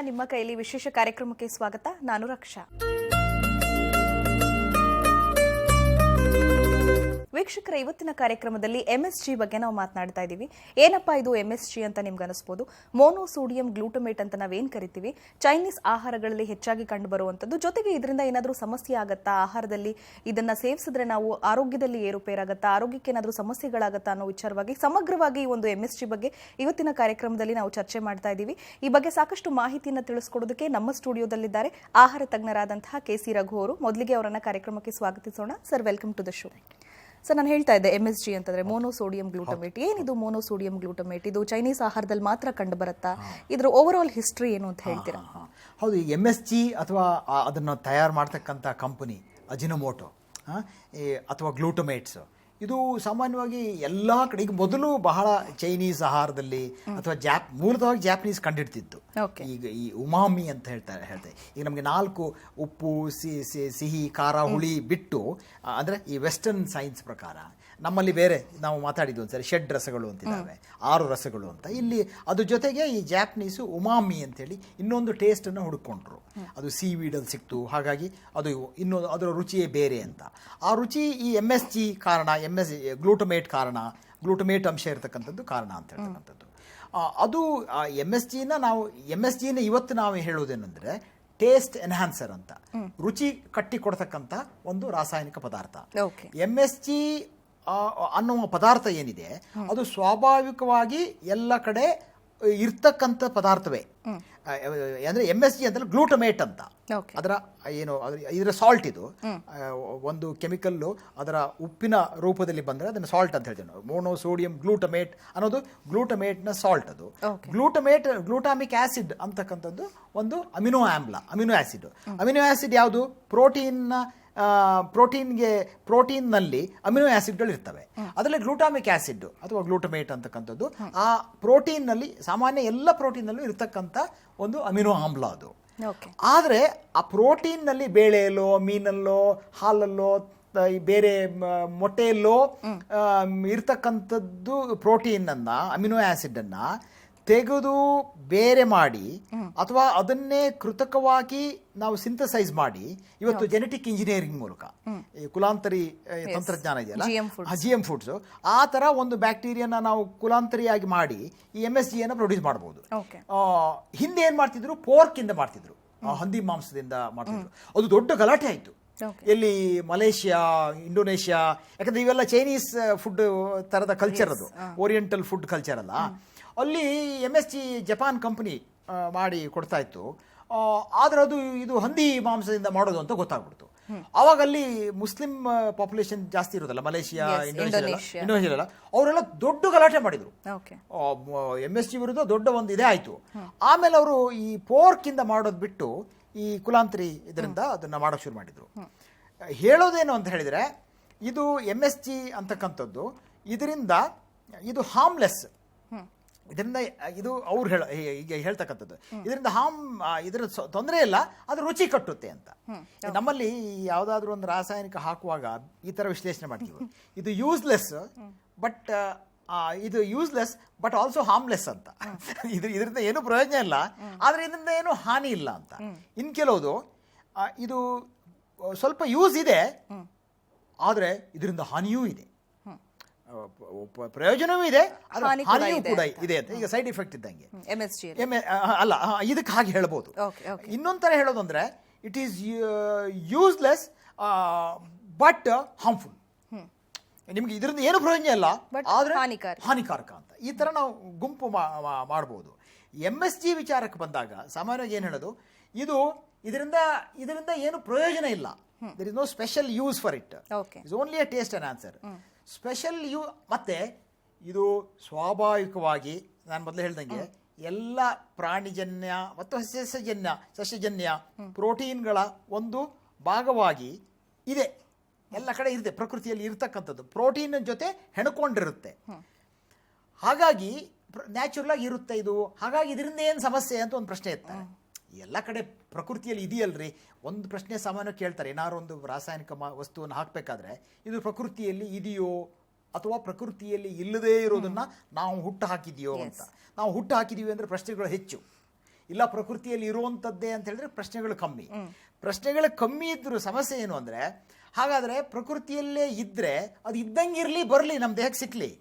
ನಿಮ್ಮ ಕೈಯಲ್ಲಿ ವಿಶೇಷ ಕಾರ್ಯಕ್ರಮಕ್ಕೆ ಸ್ವಾಗತ. ನಾನು ರಕ್ಷಾ. ವೀಕ್ಷಕರ, ಇವತ್ತಿನ ಕಾರ್ಯಕ್ರಮದಲ್ಲಿ ಎಂಎಸ್ಜಿ ಬಗ್ಗೆ ನಾವು ಮಾತನಾಡ್ತಾ ಇದ್ದೀವಿ. ಏನಪ್ಪಾ ಇದು ಎಂಎಸ್ಜಿ ಅಂತ ನಿಮ್ಗೆ ಅನಿಸ್ಬೋದು? ಮೋನೋಸೋಡಿಯಂ ಗ್ಲೂಟಮೇಟ್ ಅಂತ ನಾವೇನ್ ಕರಿತೀವಿ? ಚೈನೀಸ್ ಆಹಾರಗಳಲ್ಲಿ ಹೆಚ್ಚಾಗಿ ಕಂಡು ಬರುವಂತದ್ದು ಜೊತೆಗೆ ಇದರಿಂದ ಏನಾದರೂ ಸಮಸ್ಯೆ ಆಗುತ್ತಾ? ಆಹಾರದಲ್ಲಿ ಇದನ್ನ ಸೇವಿಸಿದ್ರೆ ನಾವು ಆರೋಗ್ಯದಲ್ಲಿ ಏರುಪೇರಾಗತ್ತಾ? ಆರೋಗ್ಯಕ್ಕೆ ಏನಾದರೂ ಸಮಸ್ಯೆಗಳಾಗತ್ತಾ ಅನ್ನೋ ವಿಚಾರವಾಗಿ ಸಮಗ್ರವಾಗಿ ಈ ಒಂದು ಎಂಎಸ್ಜಿ ಬಗ್ಗೆ ಇವತ್ತಿನ ಕಾರ್ಯಕ್ರಮದಲ್ಲಿ ನಾವು ಚರ್ಚೆ ಮಾಡ್ತಾ ಇದ್ದೀವಿ. ಈ ಬಗ್ಗೆ ಸಾಕಷ್ಟು ಮಾಹಿತಿಯನ್ನು ತಿಳಿಸ್ಕೊಡೋದಕ್ಕೆ ನಮ್ಮ ಸ್ಟುಡಿಯೋದಲ್ಲಿದ್ದಾರೆ ಆಹಾರ ತಜ್ಞರಾದಂತಹ ಕೆ ಸಿ ರಘು ಅವರು. ಮೊದಲಿಗೆ ಅವರನ್ನ ಕಾರ್ಯಕ್ರಮಕ್ಕೆ ಸ್ವಾಗತಿಸೋಣ. Sir welcome to the show sir ನಾನು ಹೇಳ್ತಾ ಇದ್ದೆ ಎಂ ಎಸ್ ಜಿ ಅಂತಂದ್ರೆ ಮೋನೋಸೋಡಿಯಂ ಗ್ಲೂಟಮೇಟ್ ಏನಿದು ಮೋನೋಸೋಡಿಯಂ ಗ್ಲೂಟಮೇಟ್ ಇದು ಚೈನೀಸ್ ಆಹಾರದಲ್ಲಿ ಮಾತ್ರ ಕಂಡು ಬರುತ್ತಾ ಇದ್ರ ಓವರ್ ಆಲ್ ಹಿಸ್ಟ್ರಿ ಏನು ಅಂತ ಹೇಳ್ತೀರಾ? ಹೌದು ಈ ಎಂ ಎಸ್ ಜಿ ಅಥವಾ ಅದನ್ನು ತಯಾರು ಮಾಡ್ತಕ್ಕಂಥ ಕಂಪನಿ ಅಜಿನೋಮೋಟೋ ಅಥವಾ ಗ್ಲೂಟಮೇಟ್ಸ್ ಇದು ಸಾಮಾನ್ಯವಾಗಿ ಎಲ್ಲ ಕಡೆ ಈಗ ಮೊದಲು ಬಹಳ ಚೈನೀಸ್ ಆಹಾರದಲ್ಲಿ ಅಥವಾ ಜಾಪ್ ಮೂಲತವಾಗಿ ಜಾಪನೀಸ್ ಕಂಡಿಡ್ತಿತ್ತು. ಈಗ ಈ ಉಮಾಮಿ ಅಂತ ಹೇಳ್ತಾರೆ ಹೇಳ್ತಾರೆ. ಈಗ ನಮಗೆ ನಾಲ್ಕು ಉಪ್ಪು ಸಿ- ಸಿ- ಸಿಹಿ ಖಾರ ಹುಳಿ ಬಿಟ್ಟು ಅಂದರೆ ಅಂದ್ರೆ ಈ ವೆಸ್ಟರ್ನ್ ಸೈನ್ಸ್ ಪ್ರಕಾರ ನಮ್ಮಲ್ಲಿ ಬೇರೆ ನಾವು ಮಾತಾಡಿದ್ವಿ ಒಂದ್ಸರಿ ಷಡ್ ರಸಗಳು ಅಂತಿದ್ದಾವೆ ಆರು ರಸಗಳು ಅಂತ. ಇಲ್ಲಿ ಅದ್ರ ಜೊತೆಗೆ ಈ ಜಾಪನೀಸು ಉಮಾಮಿ ಅಂತೇಳಿ ಇನ್ನೊಂದು ಟೇಸ್ಟನ್ನು ಹುಡುಕೊಂಡ್ರು. ಅದು ಸಿ ವೀಡಲ್ಲಿ ಸಿಕ್ತು. ಹಾಗಾಗಿ ಅದು ಇನ್ನೊಂದು ಅದರ ರುಚಿಯೇ ಬೇರೆ ಅಂತ. ಆ ರುಚಿ ಈ ಎಂ ಎಸ್ ಜಿ ಕಾರಣ ಎಂ ಎಸ್ ಗ್ಲೂಟಮೇಟ್ ಕಾರಣ ಗ್ಲೂಟಮೇಟ್ ಅಂಶ ಇರತಕ್ಕಂಥದ್ದು ಕಾರಣ ಅಂತ ಹೇಳ್ತಕ್ಕಂಥದ್ದು. ಅದು ಎಂ ಎಸ್ ಜಿನ ನಾವು ಎಂ ಎಸ್ ಜಿನ ಇವತ್ತು ನಾವು ಹೇಳುವುದೇನೆಂದರೆ ಟೇಸ್ಟ್ ಎನ್ಹಾನ್ಸರ್ ಅಂತ. ರುಚಿ ಕಟ್ಟಿಕೊಡ್ತಕ್ಕಂಥ ಒಂದು ರಾಸಾಯನಿಕ ಪದಾರ್ಥ. ಓಕೆ ಎಂ ಎಸ್ ಜಿ ಅನ್ನುವ ಪದಾರ್ಥ ಏನಿದೆ ಅದು ಸ್ವಾಭಾವಿಕವಾಗಿ ಎಲ್ಲ ಕಡೆ ಇರ್ತಕ್ಕಂಥ ಪದಾರ್ಥವೇ. ಅಂದ್ರೆ ಎಂ ಎಸ್ ಜಿ ಅಂತಂದ್ರೆ ಗ್ಲೂಟಮೇಟ್ ಅಂತ. ಅದರ ಏನು ಅದ್ರ ಇದರ ಸಾಲ್ಟ್ ಇದು. ಒಂದು ಕೆಮಿಕಲ್ಲು ಅದರ ಉಪ್ಪಿನ ರೂಪದಲ್ಲಿ ಬಂದರೆ ಅದನ್ನು ಸಾಲ್ಟ್ ಅಂತ ಹೇಳ್ತೀವಿ ನಾವು. ಮೋನೋ ಸೋಡಿಯಂ ಗ್ಲೂಟಮೇಟ್ ಅನ್ನೋದು ಗ್ಲೂಟಮೇಟ್ನ ಸಾಲ್ಟ್ ಅದು. ಗ್ಲೂಟಮೇಟ್ ಗ್ಲೂಟಾಮಿಕ್ ಆಸಿಡ್ ಅಂತಕ್ಕಂಥದ್ದು ಒಂದು ಅಮಿನೋ ಆಮ್ಲ ಅಮಿನೋ ಆಸಿಡ್ ಅಮಿನೋ ಆಸಿಡ್ ಯಾವುದು? ಪ್ರೋಟೀನ್ನ ಪ್ರೋಟೀನ್ಗೆ ಪ್ರೋಟೀನ್ನಲ್ಲಿ ಅಮಿನೋ ಆಸಿಡ್ಗಳು ಇರ್ತವೆ. ಅದರಲ್ಲಿ ಗ್ಲೂಟಾಮಿಕ್ ಆಸಿಡ್ ಅಥವಾ ಗ್ಲೂಟಮೇಟ್ ಅಂತಕ್ಕಂಥದ್ದು. ಆ ಪ್ರೋಟೀನ್ನಲ್ಲಿ ಸಾಮಾನ್ಯ ಎಲ್ಲ ಪ್ರೋಟೀನ್ನಲ್ಲೂ ಇರತಕ್ಕಂಥ ಒಂದು ಅಮಿನೋ ಆಮ್ಲ ಅದು. ಆದರೆ ಆ ಪ್ರೋಟೀನ್ನಲ್ಲಿ ಬೇಳೆಯಲ್ಲೋ ಮೀನಲ್ಲೋ ಹಾಲಲ್ಲೋ ಈ ಬೇರೆ ಮೊಟ್ಟೆಯಲ್ಲೋ ಇರ್ತಕ್ಕಂಥದ್ದು ಪ್ರೋಟೀನನ್ನು ಅಮಿನೋ ಆ್ಯಸಿಡನ್ನು ತೆಗೆದು ಬೇರೆ ಮಾಡಿ ಅಥವಾ ಅದನ್ನೇ ಕೃತಕವಾಗಿ ನಾವು ಸಿಂಥಸೈಸ್ ಮಾಡಿ. ಇವತ್ತು ಜೆನೆಟಿಕ್ ಇಂಜಿನಿಯರಿಂಗ್ ಮೂಲಕ. ಈ ಕುಲಾಂತರಿ ತಂತ್ರಜ್ಞಾನ ಇದೆಯಲ್ಲ. ಜಿ ಎಂ ಫುಡ್ಸ್ ಆ ಥರ ಒಂದು ಬ್ಯಾಕ್ಟೀರಿಯಾನ ನಾವು ಕುಲಾಂತರಿಯಾಗಿ ಮಾಡಿ ಈ ಎಂ ಎಸ್ ಜಿಯನ್ನು ಪ್ರೊಡ್ಯೂಸ್ ಆ, ಹಿಂದೆ ಏನು ಮಾಡ್ತಿದ್ರು? ಪೋರ್ಕ್ ಇಂದ ಮಾಡ್ತಿದ್ರು. ಹಂದಿ ಮಾಂಸದಿಂದ ಮಾಡ್ತಿದ್ರು. ಅದು ದೊಡ್ಡ ಗಲಾಟೆ ಆಯ್ತು. ಎಲ್ಲಿ ಮಲೇಷಿಯಾ ಇಂಡೋನೇಷ್ಯಾ ಯಾಕಂದ್ರೆ ಇವೆಲ್ಲ ಚೈನೀಸ್ ಫುಡ್ ತರದ ಕಲ್ಚರ್ ಅದು. ಓರಿಯೆಂಟಲ್ ಫುಡ್ ಕಲ್ಚರ್ ಅಲ್ಲ. ಅಲ್ಲಿ M S G Japan company ಮಾಡಿ ಕೊಡ್ತಾ ಇತ್ತು. ಆದರೆ ಅದು ಇದು ಹಂದಿ ಮಾಂಸದಿಂದ ಮಾಡೋದು ಅಂತ ಗೊತ್ತಾಗ್ಬಿಡ್ತು. ಅವಾಗ ಅಲ್ಲಿ ಮುಸ್ಲಿಂ ಪಾಪ್ಯುಲೇಷನ್ ಜಾಸ್ತಿ ಇರೋದಲ್ಲ ಮಲೇಷಿಯಾ ಇಂಡೋನೇಷಿಯಾ. ಇಂಡೋನೇಷಿಯಾ ಅವರೆಲ್ಲ ದೊಡ್ಡ ಗಲಾಟೆ ಮಾಡಿದ್ರು. ಎಂ ಎಸ್ ಜಿ ವಿರುದ್ಧ ದೊಡ್ಡ ಒಂದು ಇದೇ ಆಯಿತು. ಆಮೇಲೆ ಅವರು ಈ ಪೋರ್ಕಿಂದ ಮಾಡೋದು ಬಿಟ್ಟು ಈ ಕುಲಾಂತರಿ ಇದರಿಂದ ಅದನ್ನ ಮಾಡೋಕೆ ಶುರು ಮಾಡಿದ್ರು. ಹೇಳೋದೇನು ಅಂತ ಹೇಳಿದ್ರೆ ಇದು ಎಂ ಎಸ್ ಜಿ ಅಂತಕ್ಕಂಥದ್ದು ಇದರಿಂದ ಇದು ಹಾರ್ಮ್ಲೆಸ್ ಇದರಿಂದ ಇದು ಅವ್ರು ಹೇಳ ಈಗ ಹೇಳ್ತಕ್ಕಂಥದ್ದು. ಇದರಿಂದ ಹಾಮ್ ಇದರ ತೊಂದರೆ ಇಲ್ಲ ಅದು ರುಚಿ ಕಟ್ಟುತ್ತೆ ಅಂತ. ನಮ್ಮಲ್ಲಿ ಯಾವುದಾದ್ರೂ ಒಂದು ರಾಸಾಯನಿಕ ಹಾಕುವಾಗ ಈ ಥರ ವಿಶ್ಲೇಷಣೆ ಮಾಡ್ತೀವಿ. ಇದು ಯೂಸ್ಲೆಸ್ ಬಟ್ ಇದು ಯೂಸ್ಲೆಸ್ ಬಟ್ ಆಲ್ಸೋ ಹಾರ್ಮ್ಲೆಸ್ ಅಂತ. ಇದು ಇದರಿಂದ ಏನು ಪ್ರಯೋಜನ ಇಲ್ಲ ಆದರೆ ಇದರಿಂದ ಏನು ಹಾನಿ ಇಲ್ಲ ಅಂತ. ಇನ್ನು ಕೆಲವುದು ಇದು ಸ್ವಲ್ಪ ಯೂಸ್ ಇದೆ ಆದರೆ ಇದರಿಂದ ಹಾನಿಯೂ ಇದೆ. ಪ್ರಯೋಜನವೂ ಇದೆ ಹಾನಿಯೂ ಇದೆ. ಕೂಡ ಅಂತ. ಇದೆ ಅಂತ. ಈಗ ಸೈಡ್ ಎಫೆಕ್ಟ್ ಇದ್ದಂಗೆ. ಅಲ್ಲ. ಇದಕ್ಕೆ ಹಾಗೆ ಹೇಳ್ಬೋದು. ಇನ್ನೊಂದು ಥರ ಹೇಳೋದು ಅಂದ್ರೆ it is useless but harmful ನಿಮ್ಗೆ ಇದರಿಂದ ಏನು ಪ್ರಯೋಜನ ಇಲ್ಲ ಆದ್ರೆ ಹಾನಿಕಾರಕ. ಅಂತ. ಈ ತರ ನಾವು ಗುಂಪು ಮಾಡ್ಬೋದು. ಎಂ ಎಸ್ ಜಿ ವಿಚಾರಕ್ಕೆ ಬಂದಾಗ ಸಾಮಾನ್ಯವಾಗಿ ಏನು ಹೇಳೋದು ಇದು ಇದರಿಂದ ಇದರಿಂದ ಏನು ಪ್ರಯೋಜನ ಇಲ್ಲ. There is no special use for it okay is only a taste enhancer special you ಮತ್ತೆ ಇದು ಸ್ವಾಭಾವಿಕವಾಗಿ ನಾನು ಮೊದಲು ಹೇಳ್ದಂಗೆ ಎಲ್ಲ ಪ್ರಾಣಿಜನ್ಯ ಮತ್ತು ಸಸ್ಯಜನ್ಯ ಸಸ್ಯಜನ್ಯ ಪ್ರೋಟೀನ್ಗಳ ಒಂದು ಭಾಗವಾಗಿ ಇದೆ. ಎಲ್ಲ ಕಡೆ ಇರುತ್ತೆ ಪ್ರಕೃತಿಯಲ್ಲಿ ಇರತಕ್ಕಂಥದ್ದು. ಪ್ರೋಟೀನ್ ಜೊತೆ ಹೆಣ್ಕೊಂಡಿರುತ್ತೆ. ಹಾಗಾಗಿ ನ್ಯಾಚುರಲ್ ಆಗಿ ಇರುತ್ತೆ ಇದು. ಹಾಗಾಗಿ ಇದರಿಂದ ಏನು ಸಮಸ್ಯೆ ಅಂತ ಒಂದು ಪ್ರಶ್ನೆ ಇರ್ತಾರೆ. ಎಲ್ಲ ಕಡೆ ಪ್ರಕೃತಿಯಲ್ಲಿ ಇದೆಯಲ್ರಿ? ಒಂದು ಪ್ರಶ್ನೆ ಸಾಮಾನ್ಯ ಕೇಳ್ತಾರೆ. ಏನಾದ್ರು ಒಂದು ರಾಸಾಯನಿಕ ಮ- ವಸ್ತುವನ್ನು ಹಾಕಬೇಕಾದ್ರೆ ಇದು ಪ್ರಕೃತಿಯಲ್ಲಿ ಇದೆಯೋ ಅಥವಾ ಪ್ರಕೃತಿಯಲ್ಲಿ ಇಲ್ಲದೇ ಇರೋದನ್ನ ನಾವು ಹುಟ್ಟು ಹಾಕಿದೆಯೋ ಅಂತ. ನಾವು ಹುಟ್ಟು ಹಾಕಿದೀವಿ ಅಂದರೆ ಪ್ರಶ್ನೆಗಳು ಹೆಚ್ಚು. ಇಲ್ಲ ಪ್ರಕೃತಿಯಲ್ಲಿ ಇರುವಂಥದ್ದೇ ಅಂತ ಹೇಳಿದ್ರೆ ಪ್ರಶ್ನೆಗಳು ಕಮ್ಮಿ. ಪ್ರಶ್ನೆಗಳು ಕಮ್ಮಿ ಇದ್ದರೂ ಸಮಸ್ಯೆ ಏನು ಅಂದರೆ ಹಾಗಾದರೆ ಪ್ರಕೃತಿಯಲ್ಲೇ ಇದ್ದರೆ ಅದು ಇದ್ದಂಗಿರಲಿ ಬರಲಿ ನಮ್ಮ ದೇಹಕ್ಕೆ ಸಿಕ್ಕಲಿ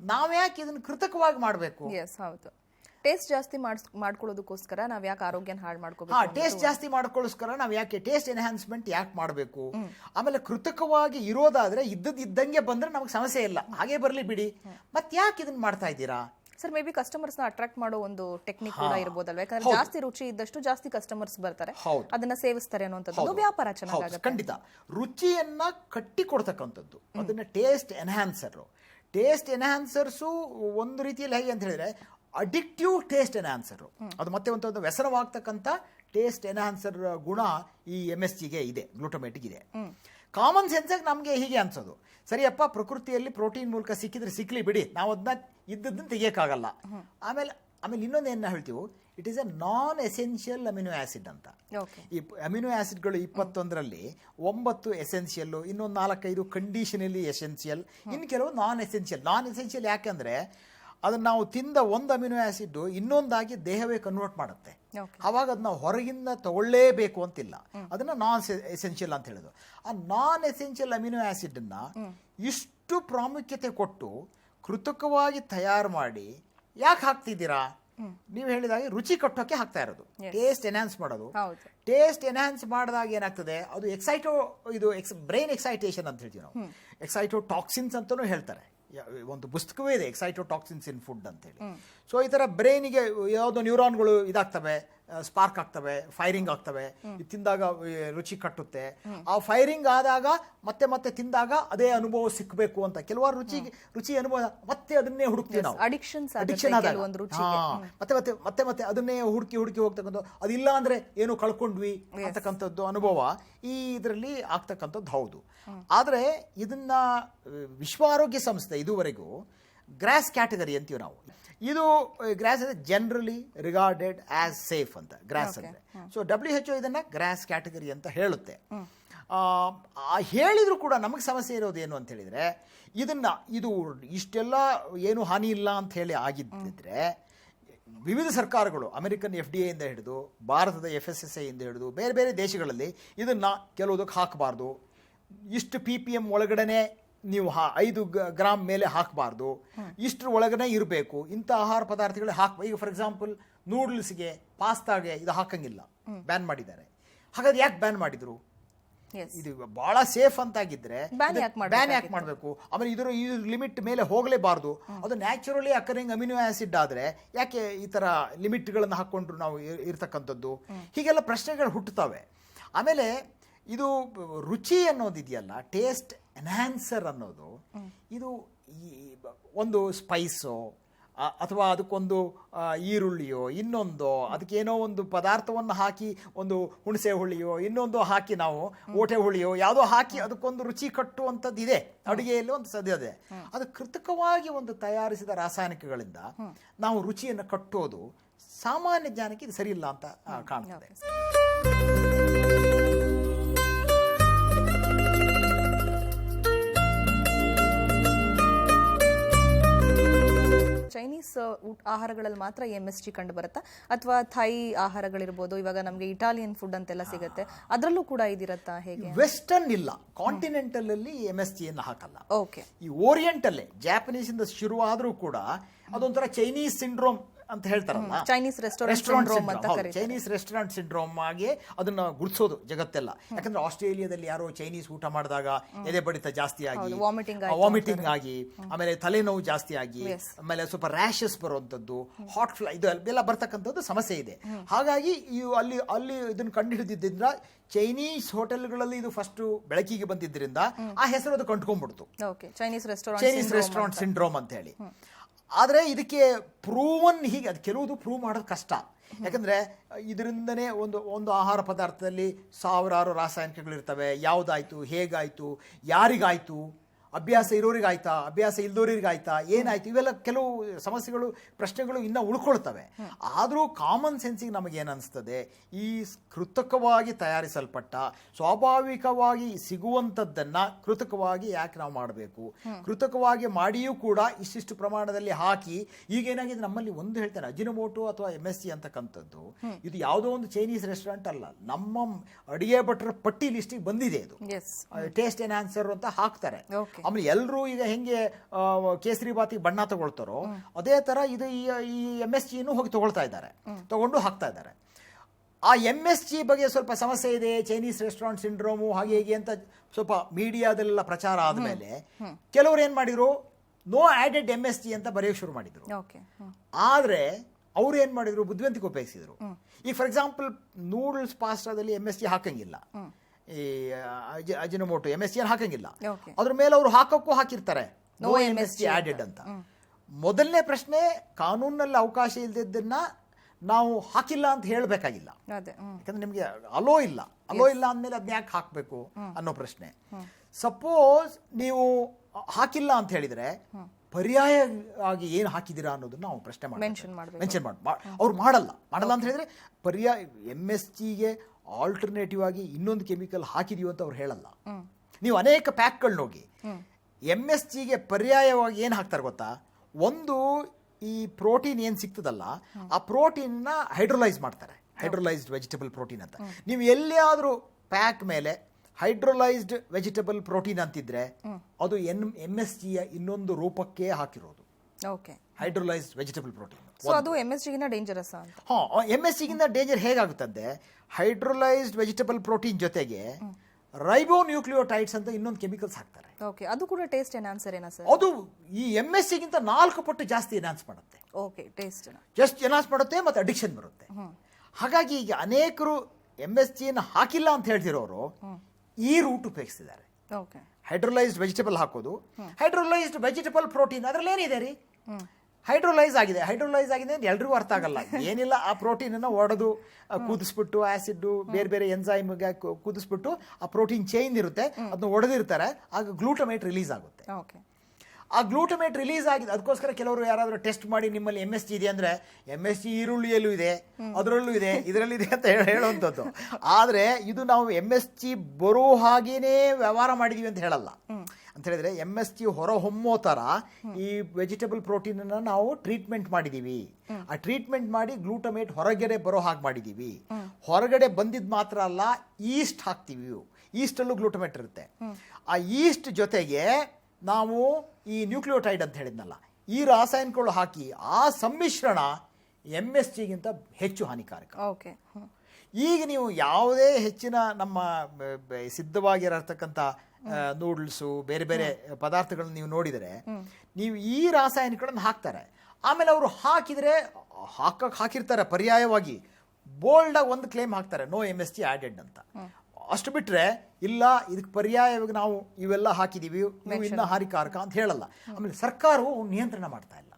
ನಾವ್ಯಾಕೆ ಇದನ್ನು ಕೃತಕವಾಗಿ ಮಾಡಬೇಕು? ಎಸ್ ಹೌದು. ಟೇಸ್ಟ್ ಜಾಸ್ತಿ ಮಾಡ್ಸ್ ಮಾಡ್ಕೊಳ್ಳೋದಕ್ಕೋಸ್ಕರ ನಾವ್ ಯಾಕೆ ಆರೋಗ್ಯನ ಹಾಳು ಹಾ ಮಾಡ್ಕೋಬೇಕು ಟೇಸ್ಟ್ ಜಾಸ್ತಿ ಮಾಡ್ಕೊಳ್ಳೋಸ್ಕರ ನಾವು ಯಾಕೆ ಟೇಸ್ಟ್ ಎನ್ಹಾನ್ಸ್ಮೆಂಟ್ ಯಾಕೆ ಮಾಡಬೇಕು? ಆಮೇಲೆ ಕೃತಕವಾಗಿ ಇರೋದಾದ್ರೆ ಇದ್ದದ್ ಇದ್ದಂಗೆ ಬಂದ್ರೆ ನಮಗೆ ಸಮಸ್ಯೆ ಇಲ್ಲ. ಹಾಗೆ ಬರಲಿ ಬಿಡಿ. ಮತ್ತೆ ಯಾಕೆ ಇದನ್ನ ಮಾಡ್ತಾ ಇದ್ದೀರಾ? ಸರ್ ಮೇ ಬಿ ಕಸ್ಟಮರ್ಸ್ನ ಅಟ್ರಾಕ್ಟ್ ಮಾಡೋ ಒಂದು ಟೆಕ್ನಿಕ್ ಕೂಡ ಇರ್ಬೋದಲ್ವಾ? ಯಾಕಂದ್ರೆ ಜಾಸ್ತಿ ರುಚಿ ಇದ್ದಷ್ಟು ಜಾಸ್ತಿ ಕಸ್ಟಮರ್ಸ್ ಬರ್ತಾರೆ. ಹೌದು. ಅದನ್ನ ಸೇವಿಸ್ತಾರೆ ಅನ್ನುವಂಥದ್ದು. ವ್ಯಾಪಾರ ಹೌದು, ಚೆನ್ನಾಗಾಗುತ್ತೆ ಖಂಡಿತ. ರುಚಿಯನ್ನ ಕಟ್ಟಿ ಕೊಡ್ತಕ್ಕಂಥದ್ದು ಅದನ್ನ ಟೇಸ್ಟ್ ಎನ್ಹಾನ್ಸರ್. ಟೇಸ್ಟ್ ಎನ್ಹಾನ್ಸರ್ಸು ಒಂದು ರೀತಿಯಲ್ಲಿ ಹೇಗೆ ಅಂತ ಹೇಳಿದ್ರೆ ಅಡಿಕ್ಟಿವ್ ಟೇಸ್ಟ್ ಎನ್ಹಾನ್ಸರ್ ಅದು ಮತ್ತೆ ಒಂದು ವ್ಯಸನವಾಗ್ತಕ್ಕಂಥ ಟೇಸ್ಟ್ ಎನ್ಹಾನ್ಸರ್ ಗುಣ ಈ ಎಂ ಎಸ್ ಜಿಗೆ ಇದೆ ಗ್ಲೂಟೋಮೆಟಿಗಿದೆ ಇದೆ. ಕಾಮನ್ ಸೆನ್ಸಾಗಿ ನಮಗೆ ಹೀಗೆ ಅನ್ಸೋದು. ಸರಿಯಪ್ಪ ಪ್ರಕೃತಿಯಲ್ಲಿ ಪ್ರೋಟೀನ್ ಮೂಲಕ ಸಿಕ್ಕಿದ್ರೆ ಸಿಕ್ಕಲಿ ಬಿಡಿ ನಾವು ಅದನ್ನ ಇದ್ದದನ್ನ ತೆಗಿಯೋಕ್ಕಾಗಲ್ಲ. ಆಮೇಲೆ ಆಮೇಲೆ ಇನ್ನೊಂದು ಏನು ಹೇಳ್ತೀವಿ it is a non essential amino acid ಅಂತ ಈ ಅಮಿನೋ ಆಸಿಡ್ಗಳು ಇಪ್ಪತ್ತೊಂದರಲ್ಲಿ ಒಂಬತ್ತು ಎಸೆನ್ಷಿಯಲ್ ಇನ್ನೊಂದು ನಾಲ್ಕೈದು ಕಂಡೀಷನಲಿ ಎಸೆನ್ಷಿಯಲ್ ಇನ್ನು ಕೆಲವು ನಾನ್ ಎಸೆನ್ಷಿಯಲ್ ನಾನ್ ಎಸೆನ್ಷಿಯಲ್ ಯಾಕೆಂದ್ರೆ ಅದನ್ನ ನಾವು ತಿಂದ ಒಂದು ಅಮಿನೋ ಆಸಿಡ್ ಇನ್ನೊಂದಾಗಿ ದೇಹವೇ ಕನ್ವರ್ಟ್ ಮಾಡುತ್ತೆ. ಆವಾಗ ಅವಾಗ ಅದನ್ನ ನಾವು ಹೊರಗಿಂದ ತಗೊಳ್ಳೇಬೇಕು ಅಂತಿಲ್ಲ. ಅದನ್ನ ನಾನ್ ಎಸೆನ್ಷಿಯಲ್ ಅಂತ ಹೇಳೋದು. ಆ ನಾನ್ ಎಸೆನ್ಷಿಯಲ್ ಅಮಿನೋ ಆಸಿಡ್ ಅನ್ನ ಇಷ್ಟು ಪ್ರಾಮುಖ್ಯತೆ ಕೊಟ್ಟು ಕೃತಕವಾಗಿ ತಯಾರು ಮಾಡಿ ಯಾಕೆ ಹಾಕ್ತಿದ್ದೀರಾ? ನೀವು ಹೇಳಿದಾಗ ರುಚಿ ಕಟ್ಟೋಕೆ ಹಾಕ್ತಾ ಇರೋದು. ಟೇಸ್ಟ್ ಎನ್ಹಾನ್ಸ್ ಮಾಡೋದು. ಟೇಸ್ಟ್ ಎನ್ಹಾನ್ಸ್ ಮಾಡಿದಾಗ ಏನಾಗ್ತದೆ? ಅದು ಎಕ್ಸೈಟೋ ಇದು ಎಕ್ಸ್ ಬ್ರೈನ್ ಎಕ್ಸೈಟೇಷನ್ ಅಂತ ಹೇಳ್ತೀವಿ ನಾವು. ಎಕ್ಸೈಟೋ ಟಾಕ್ಸಿನ್ಸ್ ಅಂತಲೂ ಹೇಳ್ತಾರೆ. ಒಂದು ಪುಸ್ತಕವೇ ಇದೆ ಎಕ್ಸೈಟೋ ಟಾಕ್ಸಿನ್ಸ್ ಇನ್ ಫುಡ್ ಅಂತೇಳಿ ಸೊ ಈ ಥರ ಬ್ರೈನಿಗೆ ಯಾವುದೋ ನ್ಯೂರಾನ್ಗಳು ಇದಾಗ್ತವೆ ಸ್ಪಾರ್ಕ್ ಆಗ್ತವೆ ಫೈರಿಂಗ್ ಆಗ್ತವೆ. ಇದು ತಿಂದಾಗ ರುಚಿ ಕಟ್ಟುತ್ತೆ. ಆ ಫೈರಿಂಗ್ ಆದಾಗ ಮತ್ತೆ ಮತ್ತೆ ತಿಂದಾಗ ಅದೇ ಅನುಭವ ಸಿಕ್ಕಬೇಕು ಅಂತ. ಕೆಲವಾರು ರುಚಿ ರುಚಿ ಅನುಭವ ಮತ್ತೆ ಅದನ್ನೇ ಹುಡುಕ್ತೀವಿ ನಾವು. ಅಡಿಕ್ಷನ್ ಅಡಿಕ್ಷನ್ ಆದಾಗ. ಮತ್ತೆ ಮತ್ತೆ ಮತ್ತೆ ಮತ್ತೆ ಅದನ್ನೇ ಹುಡುಕಿ ಹುಡುಕಿ ಹೋಗ್ತಕ್ಕಂಥ ಅದಿಲ್ಲ ಅಂದ್ರೆ ಏನು ಕಳ್ಕೊಂಡ್ವಿ ಅಂತಕ್ಕಂಥದ್ದು ಅನುಭವ ಈ ಇದರಲ್ಲಿ ಆಗ್ತಕ್ಕಂಥದ್ದು ಹೌದು. ಆದರೆ ಇದನ್ನ ವಿಶ್ವ ಆರೋಗ್ಯ ಸಂಸ್ಥೆ ಇದುವರೆಗೂ ಗ್ರಾಸ್ ಕ್ಯಾಟಗರಿ ಅಂತೀವಿ ನಾವು. ಇದು ಗ್ರಾಸ್ ಅಂದರೆ ಜನರಲಿ ರಿಗಾರ್ಡೆಡ್ ಆಸ್ ಸೇಫ್ ಅಂತ ಗ್ರಾಸ್ ಅಂದರೆ. ಸೊ ಡಬ್ಲ್ಯೂ ಎಚ್ ಇದನ್ನು ಗ್ರಾಸ್ ಕ್ಯಾಟಗರಿ ಅಂತ ಹೇಳುತ್ತೆ. ಹೇಳಿದ್ರು ಕೂಡ ನಮಗೆ ಸಮಸ್ಯೆ ಇರೋದು ಏನು ಅಂತ ಹೇಳಿದರೆ ಇದನ್ನು ಇದು ಇಷ್ಟೆಲ್ಲ ಏನು ಹಾನಿ ಇಲ್ಲ ಅಂತ ಹೇಳಿ ಆಗಿದ್ದಿದ್ರೆ ವಿವಿಧ ಸರ್ಕಾರಗಳು ಅಮೆರಿಕನ್ ಎಫ್ ಡಿ ಎಯಿಂದ ಹಿಡಿದು ಭಾರತದ ಎಫ್ ಎಸ್ ಎಸ್ ಐಯಿಂದ ಹಿಡಿದು ಬೇರೆ ಬೇರೆ ದೇಶಗಳಲ್ಲಿ ಇದನ್ನು ಕೆಲವುದಕ್ಕೆ ಹಾಕಬಾರ್ದು. ಇಷ್ಟು ಪಿ ಪಿ ಎಂ ಒಳಗಡೆನೆ ನೀವು ಹಾ ಐದು ಗ್ರಾಮ್ ಮೇಲೆ ಹಾಕಬಾರ್ದು. ಇಷ್ಟರ ಒಳಗನೆ ಇರಬೇಕು. ಇಂಥ ಆಹಾರ ಪದಾರ್ಥಗಳು ಹಾಕ ಈಗ ಫಾರ್ ಎಕ್ಸಾಂಪಲ್ ನೂಡಲ್ಸ್ಗೆ ಪಾಸ್ತಾಗೆ ಇದು ಹಾಕಂಗಿಲ್ಲ. ಬ್ಯಾನ್ ಮಾಡಿದ್ದಾರೆ. ಹಾಗಾದ್ರೆ ಯಾಕೆ ಬ್ಯಾನ್ ಮಾಡಿದ್ರು? ಇದು ಬಹಳ ಸೇಫ್ ಅಂತಾಗಿದ್ರೆ? ಬ್ಯಾನ್ ಯಾಕೆ ಮಾಡಬೇಕು? ಆಮೇಲೆ ಇದರ ಈ ಲಿಮಿಟ್ ಮೇಲೆ ಹೋಗಲೇಬಾರ್ದು. ಅದು ನ್ಯಾಚುರಲಿ ಅಕರಿಂಗ್ ಅಮಿನೋ ಆಸಿಡ್ ಆದ್ರೆ ಯಾಕೆ ಈ ತರ ಲಿಮಿಟ್ಗಳನ್ನು ಹಾಕೊಂಡ್ರು ನಾವು ಇರ್- ಇರ್ತಕ್ಕಂಥದ್ದು? ಹೀಗೆಲ್ಲ ಪ್ರಶ್ನೆಗಳು ಹುಟ್ಟುತ್ತವೆ. ಆಮೇಲೆ ಇದು ರುಚಿ ಅನ್ನೋದಿದೆಯಲ್ಲ ಟೇಸ್ಟ್ ಎನ್ಹಾನ್ಸರ್ ಅನ್ನೋದು ಇದು ಈ ಒಂದು ಸ್ಪೈಸು ಅಥವಾ ಅದಕ್ಕೊಂದು ಈರುಳ್ಳಿಯೋ ಇನ್ನೊಂದೋ ಅದಕ್ಕೇನೋ ಒಂದು ಪದಾರ್ಥವನ್ನು ಹಾಕಿ ಒಂದು ಹುಣಸೆ ಹುಳಿಯೋ ಇನ್ನೊಂದು ಹಾಕಿ ನಾವು ಓಟೆ ಹುಳಿಯೋ ಯಾವುದೋ ಹಾಕಿ ಅದಕ್ಕೊಂದು ರುಚಿ ಕಟ್ಟುವಂಥದ್ದು ಇದೆ ಅಡುಗೆಯಲ್ಲಿ ಒಂದು ಸದ್ಯ ಇದೆ ಅದು ಕೃತಕವಾಗಿ ಒಂದು ತಯಾರಿಸಿದ ರಾಸಾಯನಿಕಗಳಿಂದ ನಾವು ರುಚಿಯನ್ನು ಕಟ್ಟೋದು ಸಾಮಾನ್ಯ ಜ್ಞಾನಕ್ಕೆ ಇದು ಸರಿಯಿಲ್ಲ ಅಂತ ಕಾಣ್ತದೆ. ಚೈನೀಸ್ ಆಹಾರಗಳಲ್ಲಿ ಮಾತ್ರ ಎಂ ಎಸ್ ಜಿ ಕಂಡು ಬರುತ್ತಾ ಅಥವಾ ಥೈ ಆಹಾರಗಳಿರ್ಬೋದು ಇವಾಗ ನಮಗೆ ಇಟಾಲಿಯನ್ ಫುಡ್ ಅಂತೆಲ್ಲ ಸಿಗುತ್ತೆ. ಅದರಲ್ಲೂ ಕೂಡ ಇದಿರತ್ತಾ ಹೇಗೆ? ವೆಸ್ಟರ್ನ್ ಇಲ್ಲ. ಕಾಂಟಿನೆಂಟಲ್ ಅಲ್ಲಿ ಎಂ ಎಸ್ ಜಿಯನ್ನು ಹಾಕಲ್ಲ. ಓಕೆ ಈ ಓರಿಯೆಂಟಲ್ಲೇ ಜಾಪನೀಸ್ ಇಂದ ಶುರುವಾದರೂ ಕೂಡ ಅದೊಂಥರ ಚೈನೀಸ್ ಸಿಂಡ್ರೋಮ್ ಅಂತ ಹೇಳ್ತಾರಲ್ಲ? ಚೈನೀಸ್ ರೆಸ್ಟೋರೆಂಟ್ ರೋಮ್ ಚೈನೀಸ್ ರೆಸ್ಟೋರೆಂಟ್ ಸಿಂಡ್ರೋಮ್ ಆಗಿ ಅದನ್ನ ಗುರುತಿಸೋದು ಜಗತ್ತೆಲ್ಲ. ಯಾಕಂದ್ರೆ ಆಸ್ಟ್ರೇಲಿಯಾದಲ್ಲಿ ಯಾರೋ ಚೈನೀಸ್ ಊಟ ಮಾಡಿದಾಗ ಎದೆ ಬಡಿತ ಜಾಸ್ತಿ ಆಗಿ ವಾಮಿಟಿಂಗ್ ಆಗಿ ಆಮೇಲೆ ತಲೆನೋವು ಜಾಸ್ತಿ ಆಗಿ ಆಮೇಲೆ ಸ್ವಲ್ಪ ರ್ಯಾಶಸ್ ಬರುವಂತದ್ದು ಹಾಟ್ ಫ್ಲೈ ಇದು ಎಲ್ಲ ಬರ್ತಕ್ಕಂಥದ್ದು ಸಮಸ್ಯೆ ಇದೆ. ಹಾಗಾಗಿ ಈ ಅಲ್ಲಿ ಅಲ್ಲಿ ಇದನ್ನು ಕಂಡುಹಿಡಿದಿದ್ದರಿಂದ ಚೈನೀಸ್ ಹೋಟೆಲ್ಗಳಲ್ಲಿ ಇದು ಫಸ್ಟ್ ಬೆಳಕಿಗೆ ಬಂದಿದ್ದರಿಂದ ಆ ಹೆಸರು ಅದು ಕಂಡುಕೊಂಡ್ಬಿಡ್ತು. ಚೈನೀಸ್ ರೆಸ್ಟೋರೆಂಟ್ ಸಿಂಡ್ರೋಮ್ ಅಂತ. ಹೇಳಿ. ಆದರೆ ಇದಕ್ಕೆ ಪ್ರೂವನ್ ಹೀಗೆ, ಅದು ಕೆಲವುದು ಪ್ರೂವ್ ಮಾಡೋದು ಕಷ್ಟ. ಯಾಕಂದರೆ ಇದರಿಂದನೇ ಒಂದು ಒಂದು ಆಹಾರ ಪದಾರ್ಥದಲ್ಲಿ ಸಾವಿರಾರು ರಾಸಾಯನಿಕಗಳಿರ್ತವೆ. ಯಾವುದಾಯಿತು? ಹೇಗಾಯಿತು? ಯಾರಿಗಾಯ್ತು? ಅಭ್ಯಾಸ ಇರೋರಿಗಾಯ್ತಾ ಅಭ್ಯಾಸ ಇಲ್ದೋರಿಗಾಯ್ತಾ ಏನಾಯ್ತು? ಇವೆಲ್ಲ ಕೆಲವು ಸಮಸ್ಯೆಗಳು ಪ್ರಶ್ನೆಗಳು ಇನ್ನೂ ಉಳ್ಕೊಳ್ತವೆ. ಆದರೂ ಕಾಮನ್ ಸೆನ್ಸಿಗೆ ನಮಗೇನು ಅನಿಸ್ತದೆ ಈ ಕೃತಕವಾಗಿ ತಯಾರಿಸಲ್ಪಟ್ಟ ಸ್ವಾಭಾವಿಕವಾಗಿ ಸಿಗುವಂಥದ್ದನ್ನು ಕೃತಕವಾಗಿ ಯಾಕೆ ನಾವು ಮಾಡಬೇಕು? ಕೃತಕವಾಗಿ ಮಾಡಿಯೂ ಕೂಡ ಇಷ್ಟಿಷ್ಟು ಪ್ರಮಾಣದಲ್ಲಿ ಹಾಕಿ ಈಗ ಏನಾಗಿದೆ? ನಮ್ಮಲ್ಲಿ ಒಂದು ಹೇಳ್ತೇನೆ ಅಜಿನೋಮೋಟೋ ಅಥವಾ ಎಂ ಎಸ್ ಸಿ ಅಂತಕ್ಕಂಥದ್ದು ಇದು ಯಾವುದೋ ಒಂದು ಚೈನೀಸ್ ರೆಸ್ಟೋರೆಂಟ್ ಅಲ್ಲ. ನಮ್ಮ ಅಡಿಗೆ ಭಟ್ರ ಪಟ್ಟಿ ಲಿಸ್ಟಿಗೆ ಬಂದಿದೆ ಇದು. ಟೇಸ್ಟ್ ಎನ್ಹಾನ್ಸರ್ ಅಂತ ಹಾಕ್ತಾರೆ. ಆಮೇಲೆ ಎಲ್ಲರೂ ಈಗ ಹೆಂಗೆ ಕೇಸರಿ ಬಾತಿ ಬಣ್ಣ ತಗೊಳ್ತಾರೋ ಅದೇ ತರ ಇದು ಈ ಎಂ ಎಸ್ ಜಿನೂ ಹೋಗಿ ತಗೊಳ್ತಾ ಇದ್ದಾರೆ. ತಗೊಂಡು ಹಾಕ್ತಾ ಇದ್ದಾರೆ. ಆ ಎಂ ಎಸ್ ಜಿ ಬಗ್ಗೆ ಸ್ವಲ್ಪ ಸಮಸ್ಯೆ ಇದೆ ಚೈನೀಸ್ ರೆಸ್ಟೋರೆಂಟ್ ಸಿಂಡ್ರೋಮು ಹಾಗೆ ಹೀಗೆ ಅಂತ ಸ್ವಲ್ಪ ಮೀಡಿಯಾದಲ್ಲೆಲ್ಲ ಪ್ರಚಾರ ಆದಮೇಲೆ ಕೆಲವರು ಏನು ಮಾಡಿದ್ರು? No added M S G ಅಂತ ಬರೆಯೋಕೆ ಶುರು ಮಾಡಿದ್ರು. ಓಕೆ. ಆದರೆ ಅವ್ರು ಏನು ಮಾಡಿದ್ರು? ಬುದ್ಧಿವಂತಿಕೆ ಉಪಯೋಗಿಸಿದ್ರು. ಈಗ ಫಾರ್ ಎಕ್ಸಾಂಪಲ್ ನೂಡಲ್ಸ್ ಪಾಸ್ಟಾದಲ್ಲಿ ಎಂ ಎಸ್ ಜಿ ಹಾಕಂಗಿಲ್ಲ. ಈ ಅಜಿ ಅಜಿನಮೋಟೋ ಎಂ ಎಸ್ ಜಿ ಹಾಕಂಗಿಲ್ಲ. ಅದ್ರ ಮೇಲೆ ಅವರು ಹಾಕೋಕ್ಕೂ ಹಾಕಿರ್ತಾರೆ. No M S G added ಅಂತ. ಮೊದಲನೇ ಪ್ರಶ್ನೆ ಕಾನೂನಲ್ಲಿ ಅವಕಾಶ ಇಲ್ಲದಿದ್ದನ್ನ ನಾವು ಹಾಕಿಲ್ಲ ಅಂತ ಹೇಳಬೇಕಾಗಿಲ್ಲ. ಯಾಕಂದ್ರೆ ನಿಮಗೆ ಅಲೋ ಇಲ್ಲ. ಅಲೋ ಇಲ್ಲ ಅಂದಮೇಲೆ ಅದನ್ನ ಯಾಕೆ ಹಾಕಬೇಕು ಅನ್ನೋ ಪ್ರಶ್ನೆ. ಸಪೋಸ್ ನೀವು ಹಾಕಿಲ್ಲ ಅಂತ ಹೇಳಿದ್ರೆ ಪರ್ಯಾಯ ಆಗಿ ಏನು ಹಾಕಿದ್ದೀರಾ ಅನ್ನೋದನ್ನ ನಾವು ಪ್ರಶ್ನೆ ಮಾಡಿ. ಮೆನ್ಷನ್ ಮಾಡಿ ಅವ್ರು ಮಾಡಲ್ಲ. ಮಾಡಲ್ಲ ಅಂತ ಹೇಳಿದ್ರೆ ಪರ್ಯಾಯ ಎಂ ಎಸ್ ಜಿಗೆ ಆಲ್ಟರ್ನೇಟಿವ್ ಆಗಿ ಇನ್ನೊಂದು ಕೆಮಿಕಲ್ ಹಾಕಿದೀವಿ ಅಂತ ಅವ್ರು ಹೇಳಲ್ಲ. ನೀವು ಅನೇಕ ಪ್ಯಾಕ್ಗಳನ್ನ ಹೋಗಿ ಎಂ ಎಸ್ ಜಿಗೆ ಪರ್ಯಾಯವಾಗಿ ಏನು ಹಾಕ್ತಾರೆ ಗೊತ್ತಾ? ಒಂದು ಈ ಪ್ರೋಟೀನ್ ಏನು ಸಿಗ್ತದಲ್ಲ ಆ ಪ್ರೋಟೀನ್ನ ಹೈಡ್ರೋಲೈಸ್ ಮಾಡ್ತಾರೆ. ಹೈಡ್ರೋಲೈಸ್ಡ್ ವೆಜಿಟಬಲ್ ಪ್ರೋಟೀನ್ ಅಂತ. ನೀವು ಎಲ್ಲಿಯಾದರೂ ಪ್ಯಾಕ್ ಮೇಲೆ ಹೈಡ್ರೋಲೈಸ್ಡ್ ವೆಜಿಟಬಲ್ ಪ್ರೋಟೀನ್ ಅಂತಿದ್ರೆ ಅದು ಎನ್ ಎಂ ಎಸ್ ಜಿಯ ಇನ್ನೊಂದು ರೂಪಕ್ಕೆ ಹಾಕಿರೋದು. Okay. Hydrolysed vegetable protein. So ಅದು ಎಂ ಎಸ್ ಜಿಗಿನ ಡೇಂಜರಸ್ ಹಾಂ ಎಂ ಎಸ್ ಜಿಗಿಂತ ಡೇಂಜರ್ ಹೇಗಾಗುತ್ತದೆ ಹೈಡ್ರೋಲೈಸ್ಡ್ ವೆಜಿಟಬಲ್ ಪ್ರೋಟೀನ್ ಜೊತೆಗೆ ರೈಬೋ ನ್ಯೂಕ್ಲಿಯೋಟೈಡ್ಸ್ ಅಂತ ಇನ್ನೊಂದು ಕೆಮಿಕಲ್ಸ್ ಹಾಕ್ತಾರೆ. ಓಕೆ ಅದು ಕೂಡ ಟೇಸ್ಟ್ ಎನ್ಹಾನ್ಸರ್ ಏನಾ ಸರ್? ಅದು ಈ ಎಂ ಎಸ್ ಸಿಗಿಂತ ನಾಲ್ಕು ಪಟ್ಟು ಜಾಸ್ತಿ ಎನ್ಹಾನ್ಸ್ ಮಾಡುತ್ತೆ. ಓಕೆ ಟೇಸ್ಟ್ ಜಸ್ಟ್ ಎನ್ಹಾನ್ಸ್ ಮಾಡುತ್ತೆ ಮತ್ತು ಅಡಿಕ್ಷನ್ ಬರುತ್ತೆ. ಹಾಗಾಗಿ ಈಗ ಅನೇಕರು ಎಂ ಎಸ್ ಜಿಯನ್ನು ಹಾಕಿಲ್ಲ ಅಂತ ಹೇಳ್ತಿರೋರು ಈ ರೂಟ್ ಉಪಯೋಗಿಸ್ತಿದ್ದಾರೆ. ಓಕೆ. ಹೈಡ್ರೋಲೈಸ್ಡ್ ವೆಜಿಟೇಬಲ್ ಹಾಕೋದು. ಹೈಡ್ರೋಲೈಸ್ಡ್ ವೆಜಿಟೇಬಲ್ ಪ್ರೋಟೀನ್ ಅದ್ರಲ್ಲಿ ಏನಿದೆ ರೀ ಹೈಡ್ರೋಲೈಸ್ ಆಗಿದೆ. ಹೈಡ್ರೋಲೈಸ್ ಆಗಿದೆ ಅಂತ ಎಲ್ರಿಗೂ ಅರ್ಥ ಆಗಲ್ಲ. ಏನಿಲ್ಲ ಆ ಪ್ರೋಟೀನ್ ಅನ್ನ ಒಡೆದು ಕುದಿಸ್ಬಿಟ್ಟು ಆಸಿಡ್ ಬೇರೆ ಬೇರೆ ಎನ್ಸೈಮ್ ಕುದಿಸ್ಬಿಟ್ಟು ಆ ಪ್ರೋಟೀನ್ ಚೈನ್ ಇರುತ್ತೆ. ಅದನ್ನ ಒಡೆದಿರ್ತಾರೆ. ಆಗ ಗ್ಲೂಟಮೇಟ್ ರಿಲೀಸ್ ಆಗುತ್ತೆ. ಆ ಗ್ಲೂಟಮೇಟ್ ರಿಲೀಸ್ ಆಗಿದೆ. ಅದಕ್ಕೋಸ್ಕರ ಕೆಲವರು ಯಾರಾದರೂ ಟೆಸ್ಟ್ ಮಾಡಿ ನಿಮ್ಮಲ್ಲಿ ಎಂ ಎಸ್ ಜಿ ಇದೆ ಅಂದರೆ ಎಂ ಎಸ್ ಜಿ ಈರುಳ್ಳಿಯಲ್ಲೂ ಇದೆ ಅದರಲ್ಲೂ ಇದೆ ಇದರಲ್ಲಿ ಇದೆ ಅಂತ ಹೇಳಿ ಹೇಳುವಂಥದ್ದು. ಆದರೆ ಇದು ನಾವು ಎಂ ಎಸ್ ಜಿ ಬರೋ ಹಾಗೇನೇ ವ್ಯವಹಾರ ಮಾಡಿದೀವಿ ಅಂತ ಹೇಳಲ್ಲ. ಅಂತ ಹೇಳಿದ್ರೆ ಎಂ ಎಸ್ ಜಿ ಹೊರ ಹೊಮ್ಮೋ ಥರ ಈ ವೆಜಿಟೇಬಲ್ ಪ್ರೋಟೀನ್ ಅನ್ನ ನಾವು ಟ್ರೀಟ್ಮೆಂಟ್ ಮಾಡಿದ್ದೀವಿ ಆ ಟ್ರೀಟ್ಮೆಂಟ್ ಮಾಡಿ ಗ್ಲೂಟಮೇಟ್ ಹೊರಗಡೆ ಬರೋ ಹಾಗೆ ಮಾಡಿದ್ದೀವಿ ಹೊರಗಡೆ ಬಂದಿದ್ದು ಮಾತ್ರ ಅಲ್ಲ ಈಸ್ಟ್ ಹಾಕ್ತೀವಿ ಈಸ್ಟಲ್ಲೂ ಗ್ಲೂಟಮೇಟ್ ಇರುತ್ತೆ. ಆ ಈಸ್ಟ್ ಜೊತೆಗೆ ನಾವು ಈ ನ್ಯೂಕ್ಲಿಯೋಟೈಡ್ ಅಂತ ಹೇಳಿದ್ನಲ್ಲ ಈ ರಾಸಾಯನಿಕಗಳು ಹಾಕಿ ಆ ಸಮ್ಮಿಶ್ರಣ ಎಂ ಎಸ್ ಜಿಗಿಂತ ಹೆಚ್ಚು ಹಾನಿಕಾರಕ. ಓಕೆ ಈಗ ನೀವು ಯಾವುದೇ ಹೆಚ್ಚಿನ ನಮ್ಮ ಸಿದ್ಧವಾಗಿರತಕ್ಕಂಥ ನೂಡಲ್ಸು ಬೇರೆ ಬೇರೆ ಪದಾರ್ಥಗಳನ್ನ ನೀವು ನೋಡಿದರೆ ನೀವು ಈ ರಾಸಾಯನಿಕಗಳನ್ನು ಹಾಕ್ತಾರೆ. ಆಮೇಲೆ ಅವರು ಹಾಕಿದರೆ ಹಾಕಕ್ಕೆ ಹಾಕಿರ್ತಾರೆ ಪರ್ಯಾಯವಾಗಿ. ಬೋಲ್ಡಾಗಿ ಒಂದು ಕ್ಲೇಮ್ ಹಾಕ್ತಾರೆ no M S G added ಅಂತ. ಅಷ್ಟು ಬಿಟ್ಟರೆ ಇಲ್ಲ ಇದಕ್ಕೆ ಪರ್ಯಾಯವಾಗಿ ನಾವು ಇವೆಲ್ಲ ಹಾಕಿದೀವಿ ನೀವು ಇನ್ನ ಹಾನಿಕಾರಕ ಅಂತ ಹೇಳಲ್ಲ. ಆಮೇಲೆ ಸರ್ಕಾರವು ನಿಯಂತ್ರಣ ಮಾಡ್ತಾ ಇಲ್ಲ.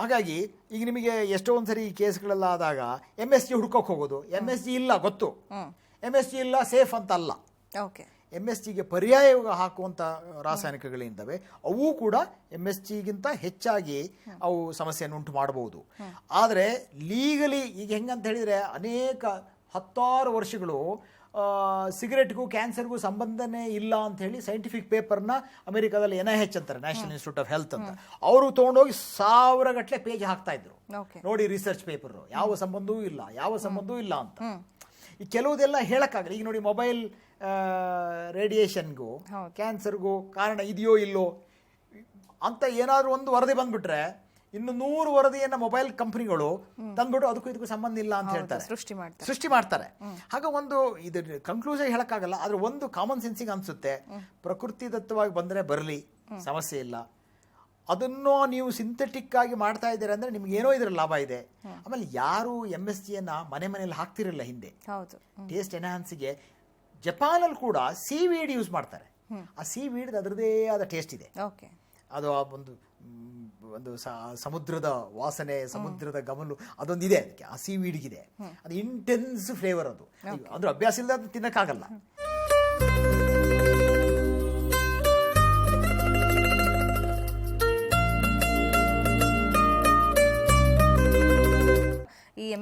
ಹಾಗಾಗಿ ಈಗ ನಿಮಗೆ ಎಷ್ಟೋ ಒಂದ್ಸರಿ ಕೇಸ್ಗಳೆಲ್ಲ ಆದಾಗ ಎಂ ಎಸ್ ಜಿ ಹುಡ್ಕೋಕೆ ಹೋಗೋದು. ಎಂ ಎಸ್ ಜಿ ಇಲ್ಲ ಗೊತ್ತು. ಎಂ ಎಸ್ ಜಿ ಇಲ್ಲ ಸೇಫ್ ಅಂತ ಅಲ್ಲ ಓಕೆ ಎಂ ಎಸ್ ಜಿಗೆ ಪರ್ಯಾಯವಾಗಿ ಹಾಕುವಂಥ ರಾಸಾಯನಿಕಗಳಿಂದವೆ. ಅವು ಕೂಡ ಎಂ ಎಸ್ ಜಿಗಿಂತ ಹೆಚ್ಚಾಗಿ ಅವು ಸಮಸ್ಯೆಯನ್ನು ಉಂಟು ಮಾಡಬಹುದು. ಆದರೆ ಲೀಗಲಿ ಈಗ ಹೆಂಗಂತ ಹೇಳಿದರೆ ಅನೇಕ ಹತ್ತಾರು ವರ್ಷಗಳು ಸಿಗರೆಟ್ಗೂ ಕ್ಯಾನ್ಸರ್ಗೂ ಸಂಬಂಧನೇ ಇಲ್ಲ ಅಂತ ಹೇಳಿ ಸೈಂಟಿಫಿಕ್ ಪೇಪರ್ನ ಅಮೆರಿಕಾದಲ್ಲಿ ಎನ್ ಐ ಹೆಚ್ ಅಂತಾರೆ ನ್ಯಾಷನಲ್ ಇನ್ಸ್ಟಿಟ್ಯೂಟ್ ಆಫ್ ಹೆಲ್ತ್ ಅಂತ. ಅವರು ತೊಗೊಂಡೋಗಿ ಸಾವಿರ ಗಟ್ಟಲೆ ಪೇಜ್ ಹಾಕ್ತಾ ಇದ್ರು. ನೋಡಿ ರಿಸರ್ಚ್ ಪೇಪರ್ ಯಾವ ಸಂಬಂಧವೂ ಇಲ್ಲ ಯಾವ ಸಂಬಂಧವೂ ಇಲ್ಲ ಅಂತ. ಈ ಕೆಲವುದೆಲ್ಲ ಹೇಳಕ್ಕಾಗಲ್ಲ. ಈಗ ನೋಡಿ ಮೊಬೈಲ್ ರೇಡಿಯೇಷನ್ಗೂ. ಕ್ಯಾನ್ಸರ್ಗೂ ಕಾರಣ ಇದೆಯೋ ಇಲ್ಲೋ ಅಂತ ಏನಾದರೂ ಒಂದು ವರದಿ ಬಂದ್ಬಿಟ್ರೆ ಇನ್ನು ನೂರು ವರದಿಯನ್ನ ಮೊಬೈಲ್ ಕಂಪನಿಗಳು ತಂದ್ಬಿಟ್ಟು ಅದಕ್ಕೂ ಇದಕ್ಕೂ ಸಂಬಂಧ ಇಲ್ಲ ಅಂತ ಹೇಳ್ತಾರೆ. ಸೃಷ್ಟಿ ಮಾಡ್ತಾರೆ. ಸೃಷ್ಟಿ ಮಾಡ್ತಾರೆ. ಹಾಗೆ ಒಂದು ಇದು ಕನ್ಕ್ಲೂಷನ್ ಹೇಳಕ್ಕಾಗಲ್ಲ ಆದ್ರೆ ಒಂದು ಕಾಮನ್ ಸೆನ್ಸಿಗೆ ಅನ್ಸುತ್ತೆ ಪ್ರಕೃತಿ ದತ್ತವಾಗಿ ಬಂದ್ರೆ ಬರಲಿ ಸಮಸ್ಯೆ ಇಲ್ಲ. ಅದನ್ನು ನೀವು ಸಿಂಥೆಟಿಕ್ ಆಗಿ ಮಾಡ್ತಾ ಇದ್ದೀರಾ ಅಂದ್ರೆ ನಿಮ್ಗೆ ಏನೋ ಇದ್ರ ಲಾಭ ಇದೆ. ಆಮೇಲೆ ಯಾರು ಎಂ ಎಸ್ ಜಿಯನ್ನ ಮನೆ ಮನೆಯಲ್ಲಿ ಹಾಕ್ತಿರಲಿಲ್ಲ ಹಿಂದೆ. ಟೇಸ್ಟ್ ಜಪಾನ್ ಜಪಾನಲ್ಲಿ ಕೂಡ ಸಿ ವೀಡ್ ಯೂಸ್ ಮಾಡ್ತಾರೆ ಆ ಸಿ ವೀಡ್ ಅದರದೇ ಆದ ಟೇಸ್ಟ್ ಇದೆ. ಓಕೆ ಅದು ಆ ಒಂದು ಒಂದು ಸಮುದ್ರದ ವಾಸನೆ ಸಮುದ್ರದ ಗಮಲು ಅದೊಂದಿದೆ ಅದಕ್ಕೆ ಆ ಸಿವಿಡ್ಗಿದೆ. ಅದು ಇಂಟೆನ್ಸ್ ಫ್ಲೇವರ್ ಅದು. ಅಂದ್ರೆ ಅಭ್ಯಾಸ ಇಲ್ಲದ ತಿನ್ನಕ್ಕಾಗಲ್ಲ.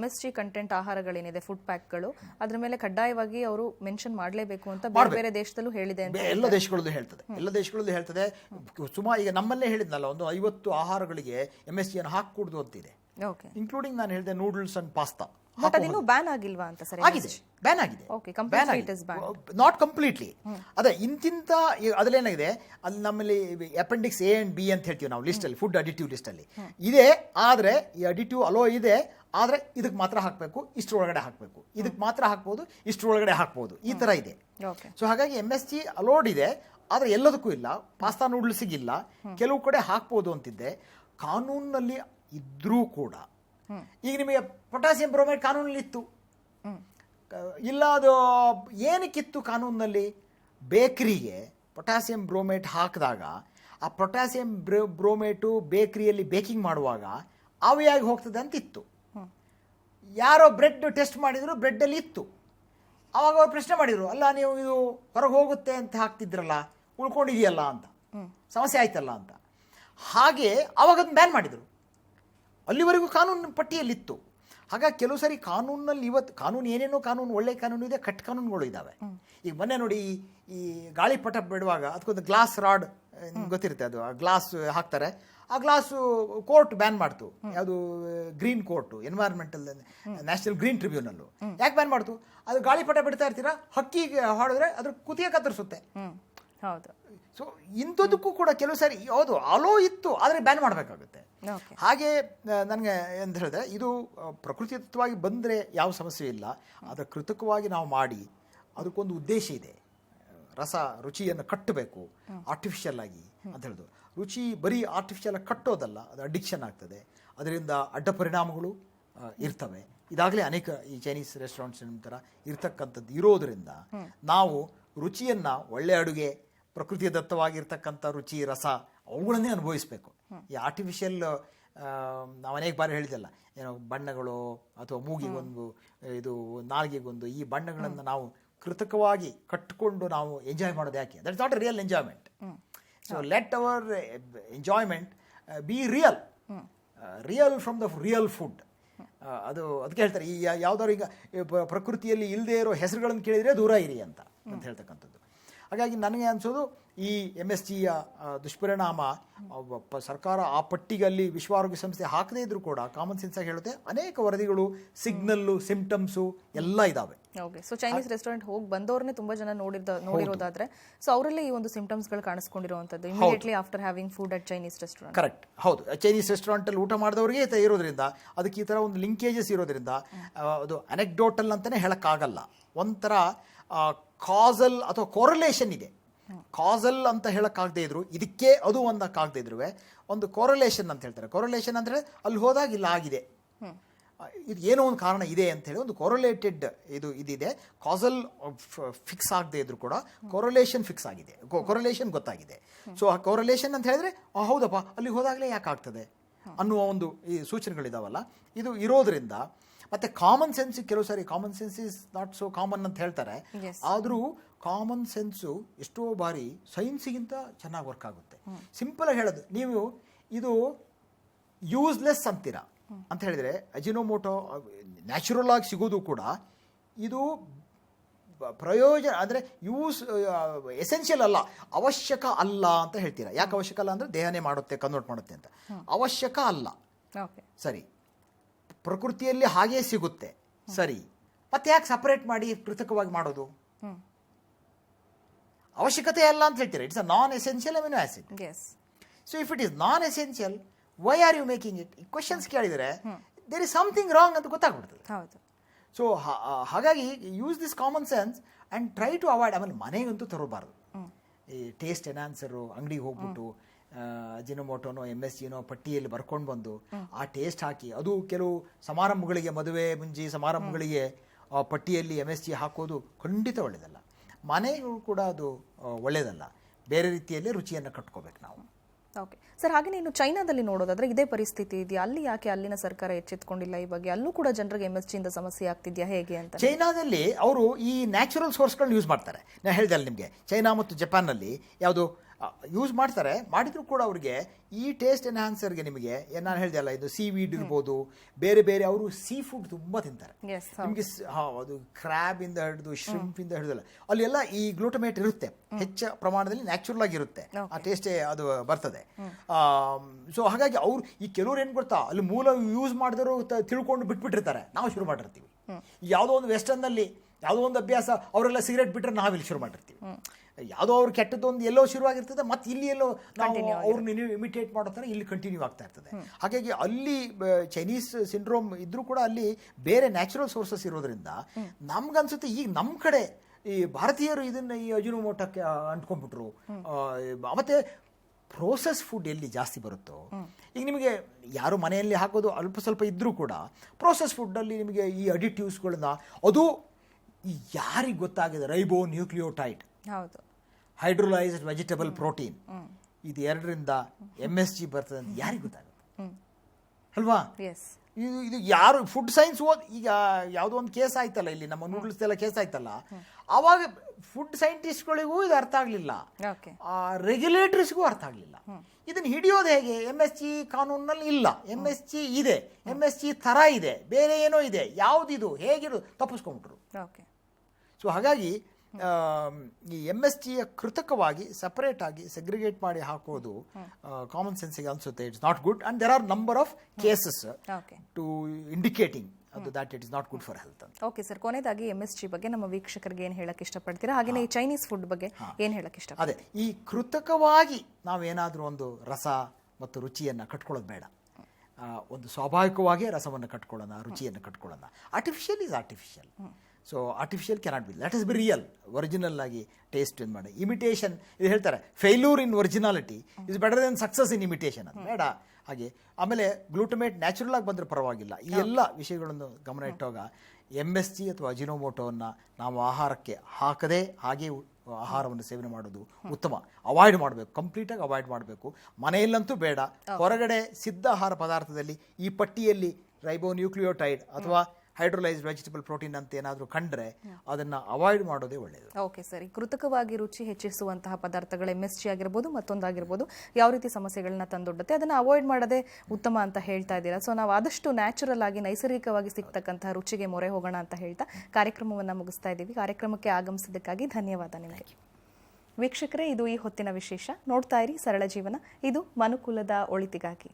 ಎಸ್ ಜಿ ಕಂಟೆಂಟ್ ಆಹಾರಗಳೇನಿದೆ ಫುಡ್ ಪ್ಯಾಕ್ಗಳು ಅದ್ರ ಮೇಲೆ ಕಡ್ಡಾಯವಾಗಿ ಅವರು ಮೆನ್ಷನ್ ಮಾಡಲೇಬೇಕು ಅಂತ ಬೇರೆ ಬೇರೆ ದೇಶದಲ್ಲೂ ಹೇಳಿದೆ ಅಂತ ಎಲ್ಲ ದೇಶಗಳಲ್ಲೂ ಹೇಳ್ತದೆ. ಎಲ್ಲ ದೇಶಗಳಲ್ಲೂ ಹೇಳ್ತದೆ. ಸುಮಾರು ಈಗ ನಮ್ಮಲ್ಲೇ ಹೇಳಿದ್ನಲ್ಲ ಒಂದು ಐವತ್ತು ಆಹಾರಗಳಿಗೆ ಎಂ ಎಸ್ ಜಿಯನ್ನು ಹಾಕೂಡ್ದು ಅಂತಿದೆ. ಓಕೆ ಇನ್ಕ್ಲೂಡಿಂಗ್ ನಾನು ಹೇಳಿದೆ ನೂಡಲ್ಸ್ ಅಂಡ್ ಪಾಸ್ತಾ ಬಟ್ ಅದಿನ್ನೂ ಬ್ಯಾನ್ ಆಗಿಲ್ವಾ ಅಂತ ಸರಿ ಆಗಿದೆ. ಬ್ಯಾನ್ ಆಗಿದೆ. Is ನಾಟ್ ಕಂಪ್ಲೀಟ್ಲಿ ಅದೇ ಇಂತಿಂತ ಅದ್ರಲ್ಲೇನಾಗಿದೆ? ಅಲ್ಲಿ ನಮ್ಮಲ್ಲಿ ಅಪೆಂಡಿಕ್ಸ್ ಎ ಅಂಡ್ ಬಿ ಅಂತ ಹೇಳ್ತೀವಿ ನಾವು ಲಿಸ್ಟಲ್ಲಿ ಫುಡ್ ಅಡಿಟಿವ್ ಲಿಸ್ಟಲ್ಲಿ ಇದೆ ಆದರೆ ಈ ಅಡಿಟಿವ್ ಅಲೋ ಇದೆ ಆದರೆ ಇದಕ್ಕೆ ಮಾತ್ರ ಹಾಕಬೇಕು ಇಷ್ಟರೊಳಗಡೆ ಹಾಕಬೇಕು. ಇದಕ್ಕೆ ಮಾತ್ರ ಹಾಕ್ಬೋದು ಇಷ್ಟರೊಳಗಡೆ ಹಾಕ್ಬೋದು. ಈ ಥರ ಇದೆ. ಸೊ ಹಾಗಾಗಿ ಎಂ ಎಸ್ ಜಿ ಅಲೋಡ್ ಇದೆ ಆದರೆ ಎಲ್ಲದಕ್ಕೂ ಇಲ್ಲ. ಪಾಸ್ತಾ ನೂಡಲ್ಸಿಗಿಲ್ಲ ಕೆಲವು ಕಡೆ ಹಾಕ್ಬೋದು ಅಂತಿದ್ದೆ. ಕಾನೂನಿನಲ್ಲಿ ಇದ್ರೂ ಕೂಡ ಈಗ ನಿಮಗೆ ಪೊಟ್ಯಾಸಿಯಂ ಬ್ರೋಮೈಡ್ ಕಾನೂನಲ್ಲಿ ಇತ್ತು. ಇಲ್ಲ ಅದು ಏನಕ್ಕಿತ್ತು ಕಾನೂನಿನಲ್ಲಿ ಬೇಕ್ರಿಗೆ ಪೊಟ್ಯಾಸಿಯಂ ಬ್ರೋಮೇಟ್ ಹಾಕಿದಾಗ ಆ ಪೊಟ್ಯಾಸಿಯಂ ಬ್ರೋ ಬ್ರೋಮೇಟು ಬೇಕ್ರಿಯಲ್ಲಿ ಬೇಕಿಂಗ್ ಮಾಡುವಾಗ ಆವಿಯಾಗಿ ಹೋಗ್ತದೆ ಅಂತ ಇತ್ತು ಯಾರೋ ಬ್ರೆಡ್ ಟೆಸ್ಟ್ ಮಾಡಿದ್ರು ಬ್ರೆಡ್ಡಲ್ಲಿ ಇತ್ತು. ಆವಾಗ ಅವ್ರು ಪ್ರಶ್ನೆ ಮಾಡಿದರು ಅಲ್ಲ ನೀವು ಇದು ಹೊರಗೆ ಹೋಗುತ್ತೆ ಅಂತ ಹಾಕ್ತಿದ್ರಲ್ಲ ಉಳ್ಕೊಂಡಿದೆಯಲ್ಲ ಅಂತ. ಸಮಸ್ಯೆ ಆಯ್ತಲ್ಲ ಅಂತ. ಹಾಗೆ ಅವಾಗ ಬ್ಯಾನ್ ಮಾಡಿದರು. ಅಲ್ಲಿವರೆಗೂ ಕಾನೂನು ಪಟ್ಟಿಯಲ್ಲಿತ್ತು. ಹಾಗಾಗಿ ಕೆಲವು ಸಾರಿ ಕಾನೂನಲ್ಲಿ ಇವತ್ತು ಕಾನೂನು ಏನೇನೋ ಕಾನೂನು ಒಳ್ಳೆ ಕಾನೂನು ಇದೆ ಕಟ್ ಕಾನೂನುಗಳು ಇದ್ದಾವೆ ಈಗ ಮೊನ್ನೆ ನೋಡಿ ಈ- ಈ ಗಾಳಿಪಟ ಬಿಡುವಾಗ ಅದಕ್ಕೊಂದು ಗ್ಲಾಸ್ ರಾಡ್ ನಿಮ್ಗೆ ಗೊತ್ತಿರುತ್ತೆ ಅದು ಆ ಗ್ಲಾಸ್ ಹಾಕ್ತಾರೆ. ಆ ಗ್ಲಾಸು ಕೋರ್ಟ್ ಬ್ಯಾನ್ ಮಾಡ್ತು. ಯಾವುದು green court environmental national green tribunal ಯಾಕೆ ಬ್ಯಾನ್ ಮಾಡ್ತು? ಅದು ಗಾಳಿಪಟ ಬಿಡ್ತಾ ಇರ್ತೀರಾ? ಹಕ್ಕಿಗೆ ಹೊಡೆದ್ರೆ ಅದ್ರ ಕುತಿಯ ಕತ್ತರಿಸುತ್ತೆ. ಹೌದು. ಸೊ ಇಂಥದಕ್ಕೂ ಕೂಡ ಕೆಲವು ಸಾರಿ ಹೌದು ಅಲೋ ಇತ್ತು ಆದರೆ ಬ್ಯಾನ್ ಮಾಡಬೇಕಾಗುತ್ತೆ. ಹಾಗೆ ನನಗೆ ಅಂತ ಹೇಳಿದ್ರೆ ಇದು ಪ್ರಕೃತಿತ್ವವಾಗಿ ಪ್ರಕೃತಿದತ್ತವಾಗಿ ಬಂದರೆ ಯಾವ ಸಮಸ್ಯೆ ಇಲ್ಲ. ಅದರ ಕೃತಕವಾಗಿ ನಾವು ಮಾಡಿ ಅದಕ್ಕೊಂದು ಉದ್ದೇಶ ಇದೆ. ರಸ ರುಚಿಯನ್ನು ಕಟ್ಟಬೇಕು ಆರ್ಟಿಫಿಷಿಯಲ್ ಆಗಿ ಅಂತ ಹೇಳಿದ್ರು. ರುಚಿ ಬರೀ ಆರ್ಟಿಫಿಷಿಯಲ್ ಆಗಿ ಕಟ್ಟೋದಲ್ಲ ಅದು ಅಡಿಕ್ಷನ್ ಆಗ್ತದೆ. ಅದರಿಂದ ಅಡ್ಡ ಪರಿಣಾಮಗಳು ಇರ್ತವೆ. ಇದಾಗಲೇ ಅನೇಕ ಈ ಚೈನೀಸ್ ರೆಸ್ಟೋರೆಂಟ್ಸ್ ಥರ ಇರ್ತಕ್ಕಂಥದ್ದು ಇರೋದರಿಂದ ನಾವು ರುಚಿಯನ್ನು ಒಳ್ಳೆ ಅಡುಗೆ ಪ್ರಕೃತಿಯ ದತ್ತವಾಗಿರ್ತಕ್ಕಂಥ ರುಚಿ ರಸ ಅವುಗಳನ್ನೇ ಅನುಭವಿಸಬೇಕು. ಈ ಆರ್ಟಿಫಿಷಿಯಲ್ ನಾವು ಅನೇಕ ಬಾರಿ ಹೇಳಿದಲ್ಲ ಏನೋ ಬಣ್ಣಗಳು ಅಥವಾ ಮೂಗಿಗೊಂದು ಇದು ನಾಲ್ಗೆಗೊಂದು ಈ ಬಣ್ಣಗಳನ್ನು ನಾವು ಕೃತಕವಾಗಿ ಕಟ್ಟಿಕೊಂಡು ನಾವು ಎಂಜಾಯ್ ಮಾಡೋದು ಯಾಕೆ? That is not real enjoyment so let our enjoyment be real real from the real food ಅದು ಅದಕ್ಕೆ ಹೇಳ್ತಾರೆ ಈ ಯಾವ್ದಾದ್ರು ಈಗ ಪ್ರಕೃತಿಯಲ್ಲಿ ಇಲ್ಲದೆ ಇರೋ ಹೆಸರುಗಳನ್ನು ಕೇಳಿದರೆ ದೂರ ಇರಿ ಅಂತ ಅಂತ ಹೇಳ್ತಕ್ಕಂಥದ್ದು. ಹಾಗಾಗಿ ನನಗೆ ಅನಿಸೋದು ಈ ಎಂ ಎಸ್ ಜಿಯ ದುಷ್ಪರಿಣಾಮ ಸರ್ಕಾರ ಆ ಪಟ್ಟಿಗೆ ಅಲ್ಲಿ ವಿಶ್ವ ಆರೋಗ್ಯ ಸಂಸ್ಥೆ ಹಾಕದೇ ಇದ್ರೂ ಕೂಡ ಕಾಮನ್ ಸೆನ್ಸ್ ಆಗಿ ಹೇಳುತ್ತೆ ಅನೇಕ ವರದಿಗಳು ಸಿಗ್ನಲ್ಲು ಸಿಂಪ್ಟಮ್ಸು ಎಲ್ಲ ಇದಾವೆ. ಓಕೆ ಸೊ ಚೈನೀಸ್ ರೆಸ್ಟೋರೆಂಟ್ ಹೋಗಿ ಬಂದವ್ರನ್ನೇ ತುಂಬಾ ಜನ ನೋಡಿದ ನೋಡಿರೋದಾದ್ರೆ ಸೊ ಅವರಲ್ಲೇ ಈ ಒಂದು ಸಿಂಪ್ಟಮ್ಸ್ಗಳು ಕಾಣಿಸ್ಕೊಂಡಿರುವಂತದ್ದು immediately after having food at Chinese restaurant correct ಹೌದು. ಚೈನೀಸ್ ರೆಸ್ಟೋರೆಂಟ್ ಅಲ್ಲಿ ಊಟ ಮಾಡಿದವರಿಗೆ ಇರೋದ್ರಿಂದ ಅದಕ್ಕೆ ಈ ತರ ಒಂದು ಲಿಂಕೇಜಸ್ ಇರೋದ್ರಿಂದ ಅದು ಅನೆಕ್ಡೋಟಲ್ ಅಂತಲೇ ಹೇಳೋಕ್ಕಾಗಲ್ಲ. ಒಂಥರ ಕಾಸಲ್ ಅಥವಾ ಕೋರಲೇಷನ್ ಇದೆ. ಕಾಸಲ್ ಅಂತ ಹೇಳೋಕ್ಕಾಗದೇ ಇದ್ರು ಇದಕ್ಕೆ ಅದು ಒಂದಕ್ಕಾಗದೇ ಇದ್ರು ಒಂದು ಕೋರಲೇಷನ್ ಅಂತ ಹೇಳ್ತಾರೆ. ಕೋರಲೇಷನ್ ಅಂದರೆ ಅಲ್ಲಿ ಹೋದಾಗ ಇಲ್ಲ ಆಗಿದೆ. ಇದು ಏನೋ ಒಂದು ಕಾರಣ ಇದೆ ಅಂತ ಹೇಳಿ ಒಂದು ಕೊರೊಲೇಟೆಡ್ ಇದು ಇದಿದೆ. ಕಾಸಲ್ ಫಿಕ್ಸ್ ಆಗದೆ ಇದ್ರು ಕೂಡ ಕೊರೊಲೇಷನ್ ಫಿಕ್ಸ್ ಆಗಿದೆ. ಕೊರೊಲೇಷನ್ ಗೊತ್ತಾಗಿದೆ. ಸೊ ಆ ಕೊರೊಲೇಷನ್ ಅಂತ ಹೇಳಿದ್ರೆ ಹೌದಪ್ಪ ಅಲ್ಲಿ ಹೋದಾಗಲೇ ಯಾಕೆ ಆಗ್ತದೆ ಅನ್ನುವ ಒಂದು ಈ ಸೂಚನೆಗಳಿದಾವಲ್ಲ. ಇದು ಇರೋದ್ರಿಂದ ಮತ್ತೆ ಕಾಮನ್ ಸೆನ್ಸ್ ಕೆಲವು ಸಾರಿ common sense is not so common ಅಂತ ಹೇಳ್ತಾರೆ. ಆದರೂ ಕಾಮನ್ ಸೆನ್ಸು ಎಷ್ಟೋ ಬಾರಿ ಸೈನ್ಸ್ಗಿಂತ ಚೆನ್ನಾಗಿ ವರ್ಕ್ ಆಗುತ್ತೆ. ಸಿಂಪಲ್ ಆಗಿ ಹೇಳೋದು ನೀವು ಇದು ಯೂಸ್ಲೆಸ್ ಅಂತೀರಾ? ಅಂತ ಹೇಳಿದ್ರೆ ಅಜಿನೋಮೋಟೋ ನ್ಯಾಚುರಲ್ ಆಗಿ ಸಿಗೋದು ಕೂಡ ಇದು ಪ್ರಯೋಜನ ಅಂದರೆ ಯೂಸ್ ಎಸೆನ್ಷಿಯಲ್ ಅಲ್ಲ ಅವಶ್ಯಕ ಅಲ್ಲ ಅಂತ ಹೇಳ್ತೀರಾ? ಯಾಕೆ ಅವಶ್ಯಕ ಅಲ್ಲ ಅಂದರೆ ದೇಹನೇ ಮಾಡುತ್ತೆ ಕನ್ವರ್ಟ್ ಮಾಡುತ್ತೆ ಅಂತ. ಅವಶ್ಯಕ ಅಲ್ಲ. ಸರಿ. ಪ್ರಕೃತಿಯಲ್ಲಿ ಹಾಗೇ ಸಿಗುತ್ತೆ. ಸರಿ. ಮತ್ತೆ ಯಾಕೆ ಸಪರೇಟ್ ಮಾಡಿ ಕೃತಕವಾಗಿ ಮಾಡೋದು? ಅವಶ್ಯಕತೆ ಅಲ್ಲ ಅಂತ ಹೇಳ್ತೀರಾ? It's a non essential amino acid so if it is non essential why are you making it questions ಕೇಳಿದರೆ ದೇರ್ ಇಸ್ ಸಮಥಿಂಗ್ ರಾಂಗ್ ಅಂತ ಗೊತ್ತಾಗ್ಬಿಡ್ತದೆ. ಸೊ ಹಾಗಾಗಿ use this common sense and try to avoid ಆಮೇಲೆ ಮನೆಗಂತೂ ತರಬಾರ್ದು. ಈ taste ಎನಾನ್ಸರು ಅಂಗಡಿಗೆ ಹೋಗ್ಬಿಟ್ಟು ಜಿನೋಮೋಟೋನೋ M S ಜಿನೋ ಪಟ್ಟಿಯಲ್ಲಿ ಬರ್ಕೊಂಡು ಬಂದು ಆ ಟೇಸ್ಟ್ ಹಾಕಿ. ಅದು ಕೆಲವು ಸಮಾರಂಭಗಳಿಗೆ ಮದುವೆ ಮುಂಜಿ ಸಮಾರಂಭಗಳಿಗೆ ಆ ಪಟ್ಟಿಯಲ್ಲಿ ಎಂ ಎಸ್ ಜಿ ಹಾಕೋದು ಖಂಡಿತ ಒಳ್ಳೆಯದಲ್ಲ. ಮನೆಗೂ ಕೂಡ ಅದು ಒಳ್ಳೆಯದಲ್ಲ. ಬೇರೆ ರೀತಿಯಲ್ಲಿ ರುಚಿಯನ್ನು ಕಟ್ಕೋಬೇಕು ನಾವು. ಓಕೆ. ಸರ್ ಹಾಗೆ ಇನ್ನು ಚೈನಾದಲ್ಲಿ ನೋಡೋದಾದ್ರೆ ಇದೇ ಪರಿಸ್ಥಿತಿ ಇದೆಯಾ? ಅಲ್ಲಿ ಯಾಕೆ ಅಲ್ಲಿನ ಸರ್ಕಾರ ಎಚ್ಚೆತ್ಕೊಂಡಿಲ್ಲ ಈ ಬಗ್ಗೆ? ಅಲ್ಲೂ ಕೂಡ ಜನರಿಗೆ ಎಂ ಎಸ್ ಜಿಯಿಂದ ಸಮಸ್ಯೆ ಆಗ್ತಿದೆಯಾ ಹೇಗೆ ಅಂತ? ಚೈನಾದಲ್ಲಿ ಅವರು ಈ ನ್ಯಾಚುರಲ್ ಸೋರ್ಸ್ಗಳನ್ನ ಯೂಸ್ ಮಾಡ್ತಾರೆ. ನಾನು ಹೇಳಿದೆ ನಿಮಗೆ ಚೈನಾ ಮತ್ತು ಜಪಾನ್ನಲ್ಲಿ ಯಾವುದು ಯೂಸ್ ಮಾಡ್ತಾರೆ. ಮಾಡಿದರೂ ಕೂಡ ಅವ್ರಿಗೆ ಈ ಟೇಸ್ಟ್ ಎನ್ಹಾನ್ಸರ್ಗೆ ನಿಮಗೆ ನಾನು ಹೇಳಿದೆ ಅಲ್ಲ ಇದು ಸೀ ವೀಡ್ ಇರ್ಬೋದು ಬೇರೆ ಬೇರೆ ಅವರು ಸೀ ಫುಡ್ ತುಂಬ ತಿಂತಾರೆ. ನಿಮಗೆ ಹಾ ಅದು ಕ್ರ್ಯಾಬ್ ಇಂದ ಹಿಡಿದು ಶ್ರಿಂಪ್ ಇಂದ ಹಿಡಿದಲ್ಲ ಅಲ್ಲೆಲ್ಲ ಈ ಗ್ಲೂಟಮೇಟ್ ಇರುತ್ತೆ. ಹೆಚ್ಚ ಪ್ರಮಾಣದಲ್ಲಿ ನ್ಯಾಚುರಲ್ ಆಗಿರುತ್ತೆ. ಆ ಟೇಸ್ಟೇ ಅದು ಬರ್ತದೆ. ಸೊ ಹಾಗಾಗಿ ಅವ್ರು ಈ ಕೆಲವ್ರು ಏನು ಗೊತ್ತಾ ಅಲ್ಲಿ ಮೂಲ ಯೂಸ್ ಮಾಡಿದ್ರು ತಿಳ್ಕೊಂಡು ಬಿಟ್ಬಿಟ್ಟಿರ್ತಾರೆ. ನಾವು ಶುರು ಮಾಡಿರ್ತೀವಿ. ಯಾವುದೋ ಒಂದು ವೆಸ್ಟರ್ನಲ್ಲಿ ಯಾವುದೋ ಒಂದು ಅಭ್ಯಾಸ ಅವರೆಲ್ಲ ಸಿಗರೇಟ್ ಬಿಟ್ಟರೆ ನಾವು ಇಲ್ಲಿ ಶುರು ಮಾಡಿರ್ತೀವಿ. ಯಾವುದೋ ಅವ್ರು ಕೆಟ್ಟದ್ದೊಂದು ಎಲ್ಲೋ ಶುರುವಾಗಿರ್ತದೆ ಮತ್ತೆ ಇಲ್ಲಿ ಎಲ್ಲೋ ನಾವು ಅವ್ರನ್ನ ಇಮಿಟೇಟ್ ಮಾಡೋ ಥರ ಇಲ್ಲಿ ಕಂಟಿನ್ಯೂ ಆಗ್ತಾ ಇರ್ತದೆ. ಹಾಗಾಗಿ ಅಲ್ಲಿ ಚೈನೀಸ್ ಸಿಂಡ್ರೋಮ್ ಇದ್ರೂ ಕೂಡ ಅಲ್ಲಿ ಬೇರೆ ನ್ಯಾಚುರಲ್ ಸೋರ್ಸಸ್ ಇರೋದ್ರಿಂದ ನಮ್ಗನ್ಸುತ್ತೆ ಈಗ ನಮ್ಮ ಕಡೆ ಈ ಭಾರತೀಯರು ಇದನ್ನ ಈ ಅಜಿನೋಮೋಟಕ್ಕೆ ಅಂಟ್ಕೊಂಡ್ಬಿಟ್ರು. ಮತ್ತು ಮತ್ತೆ ಪ್ರೋಸೆಸ್ ಫುಡ್ ಎಲ್ಲಿ ಜಾಸ್ತಿ ಬರುತ್ತೋ ಈಗ ನಿಮಗೆ ಯಾರು ಮನೆಯಲ್ಲಿ ಹಾಕೋದು ಅಲ್ಪ ಸ್ವಲ್ಪ ಇದ್ರೂ ಕೂಡ ಪ್ರೋಸೆಸ್ ಫುಡ್ಡಲ್ಲಿ ನಿಮಗೆ ಈ ಅಡಿಟಿವ್ಸ್ಗಳನ್ನ ಅದು ಯಾರಿಗೆ ಗೊತ್ತಾಗಿದೆ ರೈಬೋ ನ್ಯೂಕ್ಲಿಯೋಟೈಡ್ ಹೌದು. ಹೈಡ್ರೋಲೈಸ್ಡ್ ವೆಜಿಟಬಲ್ ಪ್ರೋಟೀನ್ ಇದು ಎರಡರಿಂದ ಎಂ ಎಸ್ ಜಿ ಬರ್ತದೆ ಅಂತ ಯಾರಿಗೆ ಗೊತ್ತಾಗುತ್ತೆ ಅಲ್ವಾ? ಇದು ಇದು ಯಾರು ಫುಡ್ ಸೈನ್ಸ್ ಓದ್ ಈಗ ಯಾವುದೋ ಒಂದು ಕೇಸ್ ಆಯ್ತಲ್ಲ ಇಲ್ಲಿ ನಮ್ಮ ನೂಡಲ್ಸ್ ಎಲ್ಲ ಕೇಸ್ ಆಯ್ತಲ್ಲ ಅವಾಗ ಫುಡ್ ಸೈಂಟಿಸ್ಟ್ಗಳಿಗೂ ಇದು ಅರ್ಥ ಆಗಲಿಲ್ಲ. ಓಕೆ ರೆಗ್ಯುಲೇಟರ್ಸ್ಗೂ ಅರ್ಥ ಆಗಲಿಲ್ಲ. ಇದನ್ನು ಹಿಡಿಯೋದು ಹೇಗೆ? ಎಂ ಎಸ್ ಜಿ ಕಾನೂನಲ್ಲಿ ಇಲ್ಲ. ಎಂ ಎಸ್ ಜಿ ಇದೆ. ಎಂ ಎಸ್ ಜಿ ಥರ ಇದೆ. ಬೇರೆ ಏನೋ ಇದೆ. ಯಾವುದಿದು? ಹೇಗಿರು ತಪ್ಪಿಸ್ಕೊಂಡ್ಬಿಟ್ರು. ಓಕೆ ಸೊ ಹಾಗಾಗಿ ಈ ಎಂ ಎಸ್ ಜಿಯ ಕೃತಕವಾಗಿ ಸಪರೇಟ್ ಆಗಿ ಸೆಗ್ರಿಗೇಟ್ ಮಾಡಿ ಹಾಕೋದು ಕಾಮನ್ ಸೆನ್ಸಿಗೆ ಅನ್ಸುತ್ತೆ. It's not good and there are number of cases to indicating ಅದು that it is not good for health okay sir ಕೊನೆಯದಾಗಿ ಎಂ ಎಸ್ ಜಿ ಬಗ್ಗೆ ನಮ್ಮ ವೀಕ್ಷಕರಿಗೆ ಏನು ಹೇಳಕ್ ಇಷ್ಟಪಡ್ತೀರಾ? ಹಾಗೆಯೇ ಈ ಚೈನೀಸ್ ಫುಡ್ ಬಗ್ಗೆ ಏನು ಹೇಳಕ್ ಇಷ್ಟ ಅದೇ ಈ ಕೃತಕವಾಗಿ ನಾವೇನಾದರೂ ಒಂದು ರಸ ಮತ್ತು ರುಚಿಯನ್ನು ಕಟ್ಕೊಳ್ಳೋದು ಬೇಡ. ಒಂದು ಸ್ವಾಭಾವಿಕವಾಗಿ ರಸವನ್ನು ಕಟ್ಕೊಳ್ಳೋಣ ರುಚಿಯನ್ನು ಕಟ್ಕೊಳ್ಳೋಣ. Artificial is artificial so artificial cannot be let is be real original ಆಗಿ ಟೇಸ್ಟ್ ಇದು ಮಾಡಿ ಇಮಿಟೇಷನ್ ಇದು ಹೇಳ್ತಾರೆ failure in originality is better than success in imitation ಅಂತ. ಬೇಡ. ಹಾಗೆ ಆಮೇಲೆ ಗ್ಲೂಟಮೇಟ್ ನ್ಯಾಚುರಲ್ ಆಗಿ ಬಂದರೆ ಪರವಾಗಿಲ್ಲ. ಈ ಎಲ್ಲ ವಿಷಯಗಳನ್ನು ಗಮನ ಇಟ್ಟಾಗ ಎಂ ಎಸ್ ಜಿ ಅಥವಾ ಅಜಿನೋಮೋಟೋವನ್ನು ನಾವು ಆಹಾರಕ್ಕೆ ಹಾಕದೆ ಹಾಗೆ ಆಹಾರವನ್ನು ಸೇವನೆ ಮಾಡೋದು ಉತ್ತಮ. ಅವಾಯ್ಡ್ ಮಾಡಬೇಕು. ಕಂಪ್ಲೀಟಾಗಿ ಅವಾಯ್ಡ್ ಮಾಡಬೇಕು. ಮನೆಯಲ್ಲಂತೂ ಬೇಡ. ಹೊರಗಡೆ ಸಿದ್ಧ ಆಹಾರ ಪದಾರ್ಥದಲ್ಲಿ ಈ ಪಟ್ಟಿಯಲ್ಲಿ ರೈಬೋ ನ್ಯೂಕ್ಲಿಯೋಟೈಡ್ ಅಥವಾ ಹೈಡ್ರೋಲೈಸ್ಡ್ ವೆಜಿಟಬಲ್ ಪ್ರೋಟೀನ್ ಅಂತ ಏನಾದರೂ ಕಂಡ್ರೆ ಅದನ್ನು ಅವಾಯ್ಡ್ ಮಾಡೋದೇ ಒಳ್ಳೆಯದು ಓಕೆ ಸರಿ. ಕೃತಕವಾಗಿ ರುಚಿ ಹೆಚ್ಚಿಸುವಂತಹ ಪದಾರ್ಥಗಳು ಎಂ ಎಸ್ ಜಿ ಆಗಿರ್ಬೋದು ಮತ್ತೊಂದಾಗಿರ್ಬೋದು ಯಾವ ರೀತಿ ಸಮಸ್ಯೆಗಳನ್ನ ತಂದೊಡ್ಡುತ್ತೆ ಅದನ್ನ ಅವಾಯ್ಡ್ ಮಾಡೋದೇ ಉತ್ತಮ ಅಂತ ಹೇಳ್ತಾ ಇದ್ದೀರಾ. ಸೊ ನಾವು ಆದಷ್ಟು ನ್ಯಾಚುರಲ್ ಆಗಿ ನೈಸರ್ಗಿಕವಾಗಿ ಸಿಗ್ತಕ್ಕಂತಹ ರುಚಿಗೆ ಮೊರೆ ಹೋಗೋಣ ಅಂತ ಹೇಳ್ತಾ ಕಾರ್ಯಕ್ರಮವನ್ನು ಮುಗಿಸ್ತಾ ಇದ್ದೀವಿ. ಕಾರ್ಯಕ್ರಮಕ್ಕೆ ಆಗಮಿಸಿದ್ದಕ್ಕಾಗಿ ಧನ್ಯವಾದ ನಿಮಗೆ. ವೀಕ್ಷಕರೇ ಇದು ಈ ಹೊತ್ತಿನ ವಿಶೇಷ. ನೋಡ್ತಾ ಇರಿ ಸರಳ ಜೀವನ. ಇದು ಮನುಕುಲದ ಒಳಿತಿಗಾಗಿ.